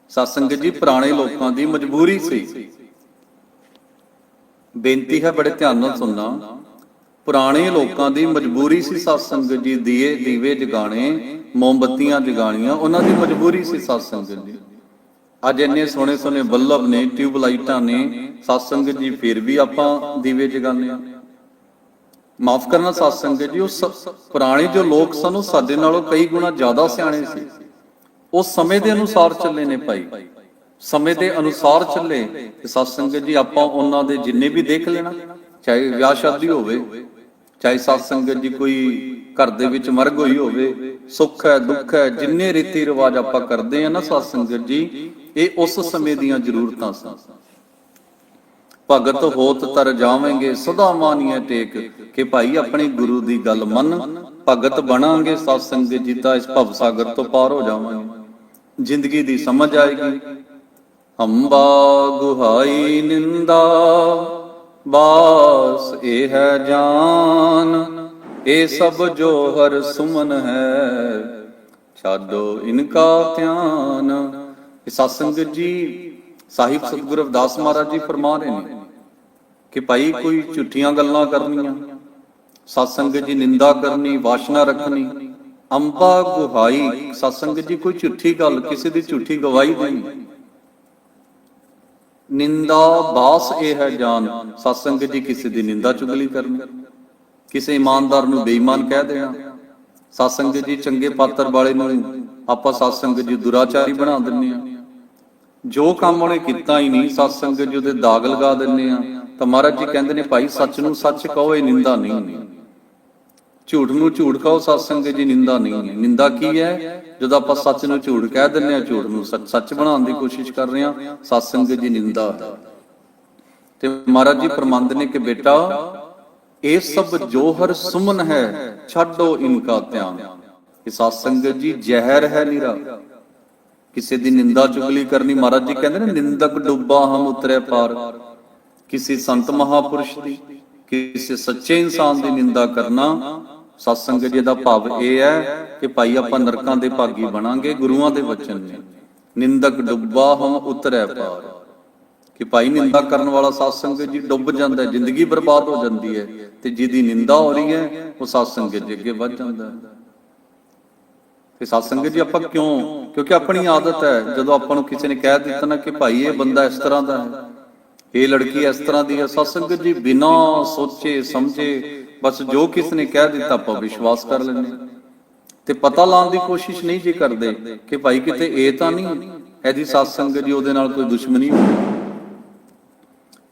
ਸਾਧ ਸੰਗਤ ਜੀ ਪੁਰਾਣੇ ਲੋਕਾਂ ਦੀ ਮਜਬੂਰੀ ਸੀ। ਬੇਨਤੀ ਹੈ, ਬੜੇ ਧਿਆਨ ਨਾਲ ਸੁਣਨਾ। ਪੁਰਾਣੇ ਲੋਕਾਂ ਦੀ ਮਜਬੂਰੀ ਸੀ ਸਾਧ ਸੰਗਤ ਜੀ, ਦੀਏ, ਦੀਵੇ ਜਗਾਣੇ ਮੋਮਬੱਤੀਆਂ ਜਗਾਣੀਆਂ ਉਹਨਾਂ ਦੀ ਮਜਬੂਰੀ ਸੀ ਸਾਧ ਸੰਗਤ ਜੀ। ਅੱਜ ਇੰਨੇ ਸੋਹਣੇ ਸੋਹਣੇ ਬੱਲਬ ਨੇ ਟਿਊਬ ਲਾਈਟਾਂ ਨੇ ਸਾਧ ਸੰਗਤ ਜੀ, ਫਿਰ ਵੀ ਆਪਾਂ ਦੀਵੇ ਜਗਾਉਂਦੇ ਆ ਮਾਫ ਕਰਨਾ ਸਾਧ ਸੰਗਤ ਜੀ, ਉਹ ਸ- ਪੁਰਾਣੇ ਜੋ ਲੋਕ ਸਨ, ਉਹ ਸਾਡੇ ਨਾਲੋਂ ਕਈ ਗੁਣਾ ਜ਼ਿਆਦਾ ਸਿਆਣੇ ਸੀ। ਉਹ ਸਮੇਂ ਦੇ ਅਨੁਸਾਰ ਚੱਲੇ ਨੇ ਭਾਈ। ਸਮੇਂ ਦੇ ਅਨੁਸਾਰ ਚੱਲੇ, ਤੇ ਸਾਧ ਸੰਗਤ ਜੀ, ਆਪਾਂ ਉਹਨਾਂ ਦੇ ਜਿੰਨੇ ਵੀ ਦੇਖ ਲੈਣਾ, ਚਾਹੇ ਵਿਆਹ ਸ਼ਾਦੀ ਹੋਵੇ ਚਾਹੇ ਸਾਧ ਸੰਗਤ ਜੀ ਕੋਈ ਘਰ ਦੇ ਵਿੱਚ ਮਰਗ ਹੋਈ ਹੋਵੇ, ਸੁੱਖ ਹੈ, ਦੁੱਖ ਹੈ, ਜਿੰਨੇ ਰੀਤੀ ਰਿਵਾਜ ਆਪਾਂ ਕਰਦੇ ਆ ਨਾ ਸਾਧ ਸੰਗਤ ਜੀ, ਇਹ ਉਸ ਸਮੇਂ ਦੀਆਂ ਜ਼ਰੂਰਤਾਂ ਸਨ। ਭਗਤ ਹੋਤ ਤਰ ਜਾਵਾਂਗੇ ਸਦਾ ਮਾਨੀਏ ਟੇਕ, ਕਿ ਭਾਈ ਆਪਣੇ ਗੁਰੂ ਦੀ ਗੱਲ ਮੰਨ, ਭਗਤ ਬਣਾਂਗੇ ਸਾਧ ਸੰਗਤ ਜੀ ਤਾਂ ਇਸ ਭਵ ਸਾਗਰ ਤੋਂ ਪਾਰ ਹੋ ਜਾਵਾਂਗੇ। ਜ਼ਿੰਦਗੀ ਦੀ ਸਮਝ ਆਏਗੀ। ਹੰਬਾ ਗੁਹਾਈ ਨਿੰਦਾ ਬਾਸ ਇਹ ਹੈ ਜਾਨ, ਇਹ ਸਭ ਜੋ ਹਰ ਸੁਮਨ ਹੈ। ਛਾਡੋ ਇਨਕਾ ਧਿਆਨ। ਇਹ ਸਤਸੰਗਤ ਜੀ, ਸਾਹਿਬ ਸਤਿਗੁਰੂ ਅਵਦਾਸ ਮਹਾਰਾਜ ਜੀ ਫਰਮਾ ਰਹੇ ਨੇ ਕਿ ਭਾਈ ਕੋਈ ਝੂਠੀਆਂ ਗੱਲਾਂ ਕਰਨੀਆਂ, ਸਤਸੰਗ ਜੀ ਨਿੰਦਾ ਕਰਨੀ, ਵਾਸ਼ਨਾ ਰੱਖਣੀ, ਅੰਬਾ ਗੁਹਾਈ, ਸਤਸੰਗ ਜੀ ਕੋਈ ਝੂਠੀ ਗੱਲ, ਕਿਸੇ ਦੀ ਝੂਠੀ ਗਵਾਹੀ ਦੇਣੀ। ਨਿੰਦਾ ਬਾਸ ਇਹ ਹੈ ਜਾਨ ਸਤਸੰਗਤ ਜੀ ਕਿਸੇ ਦੀ ਨਿੰਦਾ ਚੁਗਲੀ ਕਰਨੀ। ਕਿਸੇ ਇਮਾਨਦਾਰ ਨੂੰ ਬੇਈਮਾਨ ਕਹਿ ਦੇਣਾ। ਸਤਸੰਗ ਜੀ ਚੰਗੇ ਪਾਤਰ ਵਾਲੇ ਨੂੰ ਆਪਾਂ ਸਤਸੰਗ ਜੀ ਦੁਰਾਚਾਰੀ ਬਣਾ ਦਿੰਨੇ ਆ ਜੋ ਕੰਮ ਉਹਨੇ ਕੀਤਾ ਹੀ ਨਹੀਂ, ਸਤਸੰਗ ਜੀ ਉਹਦੇ ਦਾਗ ਲਗਾ ਦਿੰਨੇ ਆ ਤਾਂ ਮਹਾਰਾਜ ਜੀ ਕਹਿੰਦੇ ਨੇ, ਭਾਈ ਸੱਚ ਨੂੰ ਸੱਚ ਕਹੋ, ਇਹ ਨਿੰਦਾ ਨਹੀਂ ਝੂਠ ਨੂੰ ਝੂਠ ਕਹੋ, ਸਤਸੰਗ ਜੀ ਨਿੰਦਾ ਨਹੀਂ ਹੈ। ਨਿੰਦਾ ਕੀ ਹੈ? ਜਦੋਂ ਆਪਾਂ ਸੱਚ ਨੂੰ ਝੂਠ ਕਹਿ ਦਿੰਦੇ ਆ ਝੂਠ ਨੂੰ ਸੱਚ ਸੱਚ ਬਣਾਉਣ ਦੀ ਕੋਸ਼ਿਸ਼ ਕਰ ਰਹੇ ਆ ਸਤਸੰਗਤ ਜੀ ਨਿੰਦਾ। ਤੇ ਮਹਾਰਾਜ ਜੀ ਫਰਮਾਉਂਦੇ ਨੇ ਕਿ ਬੇਟਾ, ਇਹ ਸਭ ਜੋ ਸੁਮਨ ਹੈ, ਛੱਡੋ ਇਨਕਾ ਧਿਆਨ। ਇਹ ਸਤਸੰਗਤ ਜੀ ਜ਼ਹਿਰ ਹੈ ਨੀਰਾ। ਕਿਸੇ ਦੀ ਨਿੰਦਾ ਚੁਗਲੀ ਕਰਨੀ, ਮਹਾਰਾਜ ਜੀ ਕਹਿੰਦੇ ਨੇ, ਨਿੰਦਕ ਡੁੱਬਾ ਹਮ ਉਤਰੇ ਪਾਰ। ਕਿਸੇ ਸੰਤ ਮਹਾਪੁਰਸ਼ ਦੀ, ਕਿਸੇ ਸੱਚੇ ਇਨਸਾਨ ਦੀ ਨਿੰਦਾ ਕਰਨਾ ਸਤਸੰਗਤ ਜੀ ਦਾ ਭਾਵ ਇਹ ਹੈ ਕਿ ਭਾਈ ਆਪਾਂ ਨਰਕਾਂ ਦੇ ਭਾਗੀ ਬਣਾਂਗੇ, ਗੁਰੂਆਂ ਦੇ ਵਚਨ ਨੇ। ਨਿੰਦਕ ਡੁੱਬਾ ਹਮ ਉਤਰੇ ਪਾਰ। ਕਿ ਭਾਈ ਨਿੰਦਾ ਕਰਨ ਵਾਲਾ ਸਤਸੰਗਤ ਜੀ ਡੁੱਬ ਜਾਂਦਾ ਹੈ, ਜ਼ਿੰਦਗੀ ਬਰਬਾਦ ਹੋ ਜਾਂਦੀ ਹੈ ਤੇ ਜਿਹਦੀ ਨਿੰਦਾ ਹੋ ਰਹੀ ਹੈ, ਉਹ ਸਤਸੰਗਤ ਜੀ ਅੱਗੇ ਵੱਧ ਜਾਂਦਾ ਹੈ। ਤੇ ਸਤਸੰਗਤ ਜੀ ਆਪਾਂ ਕਿਉਂ? ਕਿਉਂਕਿ ਆਪਣੀ ਆਦਤ ਹੈ, ਜਦੋਂ ਆਪਾਂ ਨੂੰ ਕਿਸੇ ਨੇ ਕਹਿ ਦਿੱਤਾ ਨਾ ਕਿ ਭਾਈ ਇਹ ਬੰਦਾ ਇਸ ਤਰ੍ਹਾਂ ਦਾ ਹੈ, ਇਹ ਲੜਕੀ ਇਸ ਤਰ੍ਹਾਂ ਦੀ ਹੈ, ਸਤਸੰਗਤ ਜੀ ਬਿਨਾਂ ਸੋਚੇ, ਸਮਝੇ ਬਸ ਜੋ ਕਿਸ ਨੇ ਕਹਿ ਦਿੱਤਾ ਆਪਾਂ ਵਿਸ਼ਵਾਸ ਕਰ ਲੈਂਦੇ ਤੇ ਪਤਾ ਲਾਉਣ ਦੀ ਕੋਸ਼ਿਸ਼ ਨਹੀਂ ਜੀ ਕਰਦੇ ਕਿ ਭਾਈ ਕਿਤੇ ਇਹ ਤਾਂ ਨਹੀਂ, ਇਹਦੀ ਸਤਸੰਗਤ ਜੀ ਉਹਦੇ ਨਾਲ ਕੋਈ ਦੁਸ਼ਮਣੀ ਹੋਵੇ।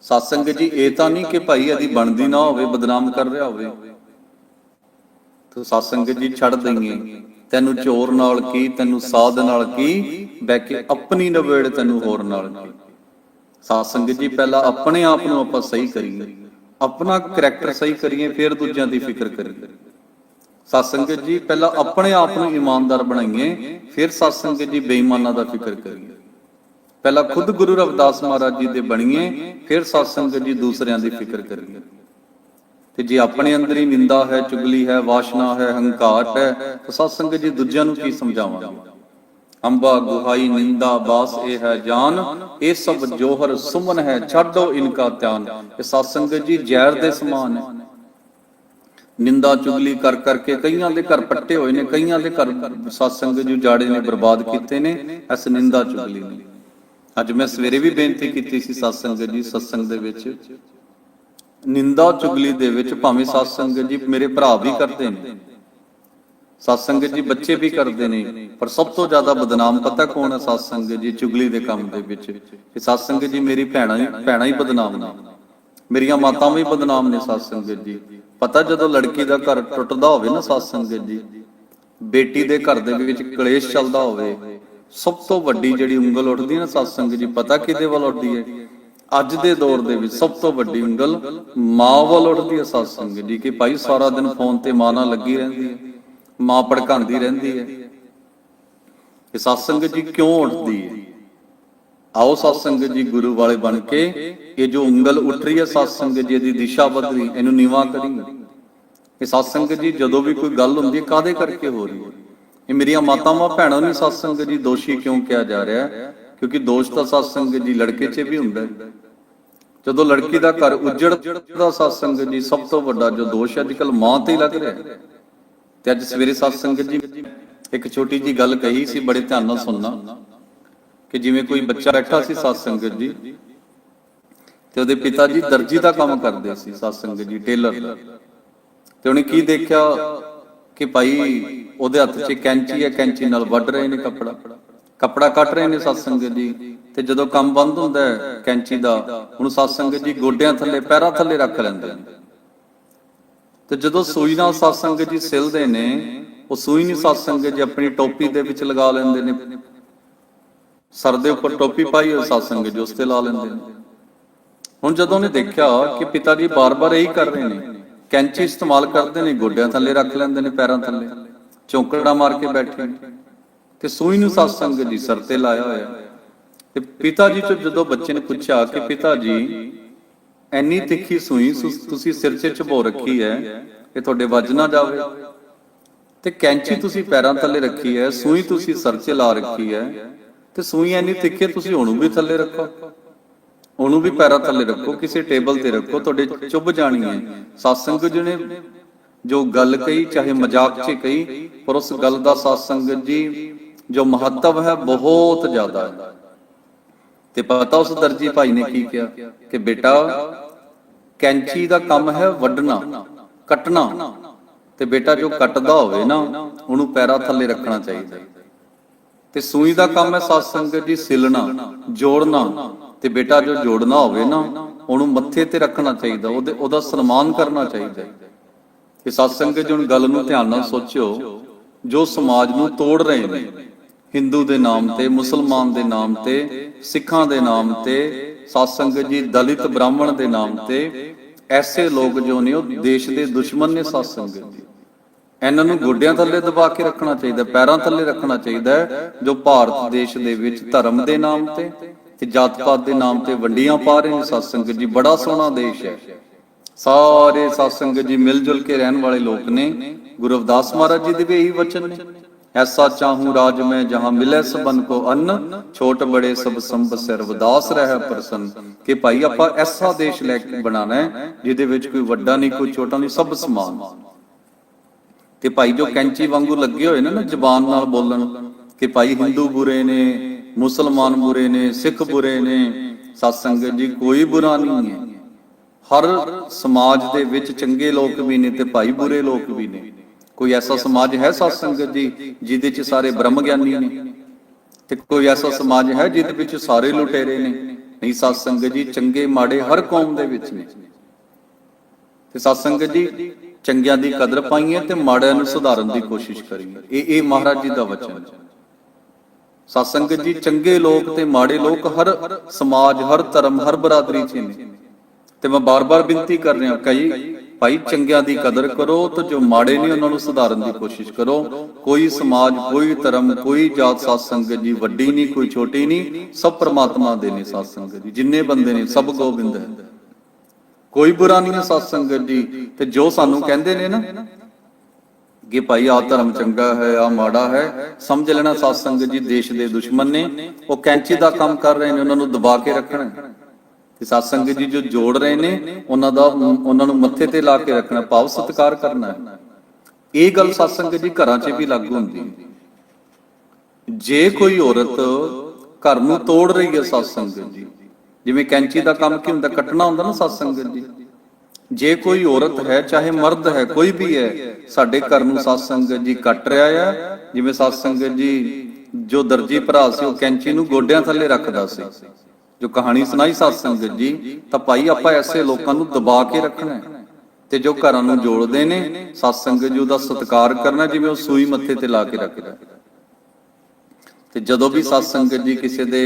ਸਤਸੰਗਤ ਜੀ ਇਹ ਤਾਂ ਨਹੀਂ ਕਿ ਭਾਈ ਇਹਦੀ ਬਣਦੀ ਨਾ ਹੋਵੇ, ਬਦਨਾਮ ਕਰ ਰਿਹਾ ਹੋਵੇ। ਤੋ ਸਤਸੰਗਤ ਜੀ ਛੱਡ ਦਈਏ। ਤੈਨੂੰ ਚੋਰ ਨਾਲ ਕੀ, ਤੈਨੂੰ ਸਾਧ ਨਾਲ ਕੀ ਬੈ ਕੇ ਆਪਣੀ ਨਵੇੜ ਤੈਨੂੰ ਹੋਰ ਨਾਲ ਕੀ। ਸਤਸੰਗਤ ਜੀ ਪਹਿਲਾਂ ਆਪਣੇ ਆਪ ਨੂੰ ਆਪਾਂ ਸਹੀ ਕਰੀਏ। ਆਪਣਾ ਕਰੈਕਟਰ ਸਹੀ ਕਰੀਏ, ਫਿਰ ਦੂਜਿਆਂ ਦੀ ਫਿਕਰ ਕਰੀਏ। ਸਤਸੰਗਤ ਜੀ, ਪਹਿਲਾਂ ਆਪਣੇ ਆਪ ਨੂੰ ਇਮਾਨਦਾਰ ਬਣਾਈਏ, ਫਿਰ ਸਤਸੰਗਤ ਜੀ ਬੇਈਮਾਨਾਂ ਦਾ ਫਿਕਰ ਕਰੀਏ। ਪਹਿਲਾਂ ਖੁਦ ਗੁਰੂ ਰਵਿਦਾਸ ਮਹਾਰਾਜ ਜੀ ਦੇ ਬਣੀਏ, ਫਿਰ ਸਤਸੰਗਤ ਜੀ ਦੂਸਰਿਆਂ ਦੀ ਫਿਕਰ ਕਰੀਏ। ਤੇ ਜੇ ਆਪਣੇ ਅੰਦਰ ਹੀ ਨਿੰਦਾ ਹੈ, ਚੁਗਲੀ ਹੈ, ਵਾਸ਼ਨਾ ਹੈ, ਹੰਕਾਰ ਹੈ, ਤਾਂ ਸਤਸੰਗਤ ਜੀ ਦੂਜਿਆਂ ਨੂੰ ਕੀ ਸਮਝਾਵਾਂਗੇ? ਅੰਬਾ ਗੁਹਾਈ ਨਿੰਦਾ ਬਾਸ ਇਹ ਹੈ ਜਾਨ, ਇਹ ਸਭ ਜੋਹਰ ਸੁਮਨ ਹੈ, ਛੱਡੋ ਇਨਕਾ ਧਿਆਨ। ਇਹ ਸਤਸੰਗਤ ਜੀ ਜ਼ਹਿਰ ਦੇ ਸਮਾਨ ਹੈ। ਨਿੰਦਾ ਚੁਗਲੀ ਕਰ ਕਰਕੇ ਕਈਆਂ ਦੇ ਘਰ ਪੱਟੇ ਹੋਏ ਨੇ, ਕਈਆਂ ਦੇ ਘਰ ਸਤਸੰਗ ਜੀ ਜਾੜੇ ਨੇ, ਬਰਬਾਦ ਕੀਤੇ ਨੇ, ਇਸ ਨਿੰਦਾ ਚੁਗਲੀ ਨੇ। ਅੱਜ ਮੈਂ ਸਵੇਰੇ ਵੀ ਬੇਨਤੀ ਕੀਤੀ ਸੀ ਸਤਸੰਗ ਜੀ, ਸਤਸੰਗ ਦੇ ਵਿੱਚ। ਨਿੰਦਾ ਚੁਗਲੀ ਦੇ ਵਿੱਚ ਭਾਵੇਂ ਸਤਸੰਗ ਜੀ ਮੇਰੇ ਭਰਾ ਵੀ ਕਰਦੇ ਨੇ। ਸਤਸੰਗ ਜੀ, ਬੱਚੇ ਵੀ ਕਰਦੇ ਨੇ, ਪਰ ਸਭ ਤੋਂ ਜ਼ਿਆਦਾ ਬਦਨਾਮ ਪਤਾ ਕੌਣ ਹੈ ਸਤਸੰਗ ਜੀ, ਚੁਗਲੀ ਦੇ ਕੰਮ ਦੇ ਵਿੱਚ? ਕਿ ਸਤਸੰਗ ਜੀ, ਮੇਰੀ ਭੈਣਾਂ ਹੀ ਭੈਣਾਂ ਹੀ ਬਦਨਾਮ ਨੇ। ਮੇਰੀਆਂ ਮਾਤਾਵਾਂ ਵੀ ਬਦਨਾਮ ਨੇ ਸਤਸੰਗ ਜੀ। ਪਤਾ ਜਦੋਂ ਲੜਕੀ ਦਾ ਘਰ ਟੁੱਟਦਾ ਹੋਵੇ ਨਾ ਸਤਸੰਗ ਜੀ, ਬੇਟੀ ਦੇ ਘਰ ਦੇ ਵਿੱਚ ਕਲੇਸ਼ ਚੱਲਦਾ ਹੋਵੇ, ਸਭ ਤੋਂ ਵੱਡੀ ਜਿਹੜੀ ਉਂਗਲ ਉੱਠਦੀ ਹੈ ਨਾ ਸਤਸੰਗ ਜੀ, ਪਤਾ ਕਿਹਦੇ ਵੱਲ ਉੱਠਦੀ ਹੈ? ਅੱਜ ਦੇ ਦੌਰ ਦੇ ਵਿੱਚ ਸਭ ਤੋਂ ਵੱਡੀ ਉਂਗਲ ਮਾਂ ਵੱਲ ਉੱਠਦੀ ਹੈ ਸਤਸੰਗ ਜੀ, ਕਿ ਭਾਈ ਸਾਰਾ ਦਿਨ ਫੋਨ ਤੇ ਮਾਂ ਨਾਲ ਲੱਗੀ ਰਹਿੰਦੀ ਹੈ। ਮਾਂ ਭੜਕਾਉਂਦੀ ਰਹਿੰਦੀ ਹੈ। ਇਹ ਸਤਸੰਗ ਜੀ ਕਿਉਂ ਉੱਠਦੀ ਹੈ? ਆਓ ਸਤਸੰਗ ਜੀ ਗੁਰੂ ਵਾਲੇ ਬਣ ਕੇ ਇਹ ਜੋ ਉਂਗਲ ਉੱਠ ਰਹੀ ਹੈ ਸਤਸੰਗ ਜੀ ਦੀ ਦਿਸ਼ਾ ਬਦਲੀ ਇਹਨੂੰ ਨੀਵਾ ਕਰੀ ਇਹ ਸਤਸੰਗ ਜੀ ਜਦੋਂ ਵੀ ਕੋਈ ਗੱਲ ਹੁੰਦੀ ਹੈ ਕਾਦੇ ਕਰਕੇ ਹੋ ਰਹੀ ਹੈ? ਇਹ ਮੇਰੀਆਂ ਮਾਤਾਵਾਂ, ਭੈਣਾਂ ਨੂੰ ਸਤਸੰਗ ਜੀ ਦੋਸ਼ੀ ਕਿਉਂ ਕਿਹਾ ਜਾ ਰਿਹਾ ਕਿਉਂਕਿ ਦੋਸ਼ ਤਾਂ ਸਤਸੰਗ ਜੀ ਲੜਕੇ 'ਚ ਵੀ ਹੁੰਦਾ ਹੈ। ਜਦੋਂ ਲੜਕੀ ਦਾ ਘਰ ਉਜੜ ਉਜੜਦਾ ਸਤਸੰਗ ਜੀ, ਸਭ ਤੋਂ ਵੱਡਾ ਜੋ ਦੋਸ਼ ਅੱਜਕੱਲ ਮਾਂ ਤੇ ਹੀ ਲੱਗ ਰਿਹਾ ਹੈ। ਤੇ ਅੱਜ ਸਵੇਰੇ ਸਤਸੰਗ ਜੀ ਇੱਕ ਛੋਟੀ ਜੀ ਗੱਲ ਕਹੀ ਸੀ, ਬੜੇ ਧਿਆਨ ਨਾਲ ਸੁਣਨਾ, ਕਿ ਜਿਵੇਂ ਕੋਈ ਬੱਚਾ ਬੈਠਾ ਸੀ ਸਤਸੰਗ ਜੀ ਤੇ ਉਹਦੇ ਪਿਤਾ ਜੀ ਦਰਜੀ ਦਾ ਕੰਮ ਕਰਦੇ ਸੀ ਸਤਸੰਗ ਜੀ, ਟੇਲਰ। ਦਾ ਤੇ ਉਹਨੇ ਕੀ ਦੇਖਿਆ ਕਿ ਭਾਈ ਉਹਦੇ ਹੱਥ 'ਚ ਕੈਂਚੀ ਹੈ, ਕੈਂਚੀ ਨਾਲ ਵੱਢ ਰਹੇ ਨੇ ਕੱਪੜਾ। ਕੱਪੜਾ ਕੱਟ ਰਹੇ ਨੇ ਸਤਸੰਗ ਜੀ ਤੇ ਜਦੋਂ ਕੰਮ ਬੰਦ ਹੁੰਦਾ ਹੈ ਕੈਂਚੀ ਦਾ, ਉਹਨੂੰ ਸਤਸੰਗ ਜੀ ਗੋਡਿਆਂ ਥੱਲੇ, ਪੈਰਾਂ ਥੱਲੇ ਰੱਖ ਲੈਂਦੇ ਨੇ। ਤੇ ਜਦੋਂ ਸੂਈ ਨਾਲ ਸਤਸੰਗ ਜੀ ਸਿਲਦੇ ਨੇ ਉਹ ਸੂਈ ਨਹੀਂ ਸਤਸੰਗ ਜੀ ਆਪਣੀ ਟੋਪੀ ਦੇ ਵਿੱਚ ਲਗਾ ਲੈਂਦੇ ਨੇ। ਸਰ ਦੇ ਉੱਪਰ ਟੋਪੀ ਪਾਈ ਹੋਈ ਸਤਸੰਗ ਜੀ ਉਸ ਤੇ ਲਾ ਲੈਂਦੇ ਨੇ। ਹੁਣ ਜਦੋਂ ਉਹਨੇ ਦੇਖਿਆ ਕਿ ਪਿਤਾ ਜੀ ਬਾਰ-ਬਾਰ ਇਹੀ ਕਰ ਰਹੇ ਨੇ ਕੈਂਚੀ ਇਸਤੇਮਾਲ ਕਰਦੇ ਨੇ ਗੋਡਿਆਂ ਥੱਲੇ ਰੱਖ ਲੈਂਦੇ ਨੇ ਪੈਰਾਂ ਥੱਲੇ ਚੌਂਕੜਾ ਮਾਰ ਕੇ ਬੈਠੇ ਨੇ। ਤੇ ਸੂਈ ਨੂੰ ਸਤਸੰਗ ਜੀ ਸਰ ਤੇ ਲਾਇਆ ਹੋਇਆ। ਤੇ ਪਿਤਾ ਜੀ ਤੋਂ ਜਦੋਂ ਬੱਚੇ ਨੇ ਪੁੱਛਿਆ ਕਿ ਪਿਤਾ ਜੀ ਐਨੀ ਤਿੱਖੀ ਸੂਈ ਸੁ- ਤੁਸੀਂ ਸਿਰ 'ਚ ਚਬੋ ਰੱਖੀ ਹੈ ਕਿ ਤੁਹਾਡੇ ਵੱਜ ਨਾ ਜਾਵੇ। ਤੇ ਕੈਂਚੀ ਤੁਸੀਂ ਪੈਰਾਂ ਥੱਲੇ ਰੱਖੀ ਹੈ ਸੂਈ ਤੁਸੀਂ ਸਰ 'ਚ ਲਾ ਰੱਖੀ ਹੈ। ਤੇ ਸੂਈ ਐਨੀ ਤਿੱਖੀ ਹੈ, ਤੁਸੀਂ ਉਹਨੂੰ ਵੀ ਥੱਲੇ ਰੱਖੋ। ਉਹਨੂੰ ਵੀ ਪੈਰਾਂ ਥੱਲੇ ਰੱਖੋ ਕਿਸੇ ਟੇਬਲ ਤੇ ਰੱਖੋ ਤੁਹਾਡੇ ਚੁੱਭ ਜਾਣੀ ਹੈ। ਸਤਸੰਗ ਜੀ ਨੇ ਜੋ ਗੱਲ ਕਹੀ ਚਾਹੇ ਮਜ਼ਾਕ 'ਚ ਕਹੀ ਪਰ ਉਸ ਗੱਲ ਦਾ ਸਤਸੰਗ ਜੀ ਜੋ ਮਹੱਤਵ ਹੈ ਬਹੁਤ ਜ਼ਿਆਦਾ ਹੈ। ਤੇ ਪਤਾ ਉਸ ਦਰਜੀ ਭਾਈ ਨੇ ਕੀ ਕਿਹਾ ਕਿ ਬੇਟਾ ਕੈਂਚੀ ਦਾ ਕੰਮ ਹੈ ਵੱਢਣਾ, ਕੱਟਣਾ। ਤੇ ਬੇਟਾ ਜੋ ਕੱਟਦਾ ਹੋਵੇ ਨਾ, ਉਹਨੂੰ ਪੈਰਾਂ ਥੱਲੇ ਰੱਖਣਾ ਚਾਹੀਦਾ। ਤੇ ਸੂਈ ਦਾ ਕੰਮ ਹੈ ਸਤਸੰਗਤ ਜੀ, ਸਿਲਣਾ, ਜੋੜਨਾ। ਤੇ ਬੇਟਾ ਜੋ ਜੋੜਨਾ ਹੋਵੇ ਨਾ, ਉਹਨੂੰ ਮੱਥੇ ਤੇ ਰੱਖਣਾ ਚਾਹੀਦਾ, ਉਹਦੇ, ਉਹਦਾ ਸਨਮਾਨ ਕਰਨਾ ਚਾਹੀਦਾ। ਇਹ ਸਤਸੰਗਤ ਜੀ, ਹੁਣ ਗੱਲ ਨੂੰ ਧਿਆਨ ਨਾਲ ਸੋਚਿਓ, ਜੋ ਸਮਾਜ ਨੂੰ ਤੋੜ ਰਹੇ ਨੇ, ਹਿੰਦੂ ਦੇ ਨਾਮ ਤੇ, ਮੁਸਲਮਾਨ ਦੇ ਨਾਮ ਤੇ, ਸਿੱਖਾਂ ਦੇ ਨਾਮ ਤੇ ਸਤਸੰਗਤ ਜੀ ਦਲਿਤ ਬ੍ਰਾਹਮਣ ਦੇ ਨਾਮ ਤੇ ਐਸੇ ਲੋਕ ਜੋ ਨੇ ਉਹ ਦੇਸ਼ ਦੇ ਦੁਸ਼ਮਣ ਨੇ ਸਤਸੰਗਤ ਜੀ ਇਹਨਾਂ ਨੂੰ ਗੋਡਿਆਂ ਥੱਲੇ ਦਬਾ ਕੇ ਰੱਖਣਾ ਚਾਹੀਦਾ ਪੈਰਾਂ ਥੱਲੇ ਰੱਖਣਾ ਚਾਹੀਦਾ ਹੈ, ਜੋ ਭਾਰਤ ਦੇਸ਼ ਦੇ ਵਿੱਚ ਧਰਮ ਦੇ ਨਾਮ ਤੇ ਤੇ ਜਾਤ ਪਾਤ ਦੇ ਨਾਮ ਤੇ ਵੰਡੀਆਂ ਪਾ ਰਹੇ ਨੇ ਸਤਸੰਗਤ ਜੀ। ਬੜਾ ਸੋਹਣਾ ਦੇਸ਼ ਹੈ। ਸਾਰੇ ਸਤਸੰਗਤ ਜੀ ਮਿਲ ਜੁਲ ਕੇ ਰਹਿਣ ਵਾਲੇ ਲੋਕ ਨੇ। ਗੁਰੂ ਅਵਦਾਸ ਮਹਾਰਾਜ ਜੀ ਦੇ ਵੀ ਇਹੀ ਵਚਨ ਨੇ। ਐਸਾ ਚਾਹੂੰ ਰਾਜ ਮੈਂ ਜਹਾਂ ਮਿਲੇ ਸਬਨ ਕੋ ਅੰਨ, ਛੋਟ ਬੜੇ ਸਭ ਸੰਭ ਸਰਵਦਾਸ ਰਹਿ ਪ੍ਰਸੰਨ। ਕਿ ਭਾਈ ਆਪਾਂ ਐਸਾ ਦੇਸ਼ ਲੈ ਕੇ ਬਣਾਣਾ ਹੈ, ਜਿਹਦੇ ਵਿੱਚ ਕੋਈ ਵੱਡਾ ਨਹੀਂ, ਕੋਈ ਛੋਟਾ ਨਹੀਂ, ਸਭ ਸਮਾਨ। ਤੇ ਭਾਈ ਜੋ ਕੈਂਚੀ ਵਾਂਗੂ ਲੱਗੇ ਹੋਏ ਨੇ ਨਾ ਜ਼ਬਾਨ ਨਾਲ ਬੋਲਣ, ਕਿ ਭਾਈ ਹਿੰਦੂ ਬੁਰੇ ਨੇ, ਮੁਸਲਮਾਨ ਬੁਰੇ ਨੇ, ਸਿੱਖ ਬੁਰੇ ਨੇ, ਸਤਸੰਗਤ ਜੀ, ਕੋਈ ਬੁਰਾ ਨਹੀਂ ਹੈ। ਹਰ ਸਮਾਜ ਦੇ ਵਿੱਚ ਚੰਗੇ ਲੋਕ ਵੀ ਨੇ ਤੇ ਭਾਈ ਬੁਰੇ ਲੋਕ ਵੀ ਨੇ। ਕੋਈ ਐਸਾ ਸਮਾਜ ਹੈ ਸਤਸੰਗਤ ਜੀ ਜਿਹਦੇ ਚ ਸਾਰੇ ਬ੍ਰਹਮ ਗਿਆਨੀ ਨੇ? ਤੇ ਕੋਈ ਐਸਾ ਸਮਾਜ ਹੈ ਜਿਹਦੇ ਵਿੱਚ ਸਾਰੇ ਲੁਟੇਰੇ ਨੇ? ਨਹੀਂ ਸਤਸੰਗਤ ਜੀ ਚੰਗੇ ਮਾੜੇ ਹਰ ਕੌਮ ਦੇ ਵਿੱਚ ਨੇ। ਤੇ ਸਤਸੰਗਤ ਜੀ ਚੰਗਿਆਂ ਦੀ ਕਦਰ ਪਾਈਏ ਤੇ ਮਾੜਿਆਂ ਨੂੰ ਸੁਧਾਰਨ ਦੀ ਕੋਸ਼ਿਸ਼ ਕਰੀਏ। ਇਹ ਇਹ ਮਹਾਰਾਜ ਜੀ ਦਾ ਵਚਨ ਹੈ। ਸਤਸੰਗਤ ਜੀ ਚੰਗੇ ਲੋਕ ਤੇ ਮਾੜੇ ਲੋਕ ਹਰ ਸਮਾਜ ਹਰ ਧਰਮ ਹਰ ਬਰਾਦਰੀ 'ਚ ਨੇ। ਤੇ ਮੈਂ ਬਾਰ-ਬਾਰ ਬੇਨਤੀ ਕਰ ਰਿਹਾ ਕਈ ਭਾਈ ਚੰਗਿਆਂ ਦੀ ਕਦਰ ਕਰੋ ਤੇ ਜੋ ਮਾੜੇ ਨੇ ਉਹਨਾਂ ਨੂੰ ਸੁਧਾਰਨ ਦੀ ਕੋਸ਼ਿਸ਼ ਕਰੋ। ਕੋਈ ਸਮਾਜ, ਕੋਈ ਧਰਮ, ਕੋਈ ਜਾਤ ਸਾਧ ਸੰਗਤ ਜੀ ਵੱਡੀ ਨਹੀਂ, ਕੋਈ ਛੋਟੀ ਨਹੀਂ, ਸਭ ਪ੍ਰਮਾਤਮਾ ਦੇ ਨੇ ਸਾਧ ਸੰਗਤ ਜੀ। ਜਿੰਨੇ ਬੰਦੇ ਨੇ, ਸਭ ਗੋਬਿੰਦ ਹੈ। ਕੋਈ ਬੁਰਾ ਨਹੀਂ ਹੈ ਸਾਧ ਸੰਗਤ ਜੀ। ਤੇ ਜੋ ਸਾਨੂੰ ਕਹਿੰਦੇ ਨੇ ਨਾ ਕਿ ਭਾਈ ਆ ਧਰਮ ਚੰਗਾ ਹੈ ਆ ਮਾੜਾ ਹੈ, ਸਮਝ ਲੈਣਾ ਸਾਧ ਸੰਗਤ ਜੀ ਦੇਸ਼ ਦੇ ਦੁਸ਼ਮਣ ਨੇ। ਉਹ ਕੈਂਚੀ ਦਾ ਕੰਮ ਕਰ ਰਹੇ ਨੇ, ਉਹਨਾਂ ਨੂੰ ਦਬਾ ਕੇ ਰੱਖਣਾ ਹੈ। ਸਾਧ ਸੰਗਤ ਜੀ ਜੋ ਜੋੜ ਰਹੇ ਨੇ, ਉਹਨਾਂ ਦਾ ਉਹਨਾਂ ਨੂੰ ਮੱਥੇ ਤੇ ਲਾ ਕੇ ਰੱਖਣਾ, ਭਾਵ ਸਤਿਕਾਰ ਕਰਨਾ ਹੈ। ਇਹ ਗੱਲ ਸਾਧ ਸੰਗਤ ਜੀ ਘਰਾਂ 'ਚ ਵੀ ਲਾਗੂ ਹੁੰਦੀ ਹੈ। ਜੇ ਕੋਈ ਔਰਤ ਘਰ ਨੂੰ ਤੋੜ ਰਹੀ ਹੈ ਸਾਧ ਸੰਗਤ ਜੀ, ਜਿਵੇਂ ਕੈਂਚੀ ਦਾ ਕੰਮ ਕੀ ਹੁੰਦਾ, ਕੱਟਣਾ ਹੁੰਦਾ ਨਾ ਸਾਧ ਸੰਗਤ ਜੀ। ਜੇ ਕੋਈ ਔਰਤ ਹੈ, ਚਾਹੇ ਮਰਦ ਹੈ, ਕੋਈ ਵੀ ਹੈ, ਸਾਡੇ ਘਰ ਨੂੰ ਸਾਧ ਸੰਗਤ ਜੀ ਕੱਟ ਰਿਹਾ ਹੈ ਜਿਵੇਂ ਸਾਧ ਸੰਗਤ ਜੀ ਜੋ ਦਰਜੀ ਭਰਾ ਸੀ, ਉਹ ਕੈਂਚੀ ਨੂੰ ਗੋਡਿਆਂ ਥੱਲੇ ਰੱਖਦਾ ਸੀ। ਜੋ ਕਹਾਣੀ ਸੁਣਾਈ ਸਾਧ ਸੰਗਤ ਜੀ ਤਾਂ ਭਾਈ ਆਪਾਂ ਐਸੇ ਲੋਕਾਂ ਨੂੰ ਦਬਾ ਕੇ ਰੱਖਣਾ ਹੈ। ਤੇ ਜੋ ਘਰਾਂ ਨੂੰ ਜੋੜਦੇ ਨੇ, ਸਾਧ ਸੰਗਤ ਜੀ ਉਹਦਾ ਸਤਿਕਾਰ ਕਰਨਾ, ਜਿਵੇਂ ਉਹ ਸੂਈ ਮੱਥੇ ਤੇ ਲਾ ਕੇ ਰੱਖਦਾ ਤੇ ਜਦੋਂ ਵੀ ਸਾਧ ਸੰਗਤ ਜੀ ਕਿਸੇ ਦੇ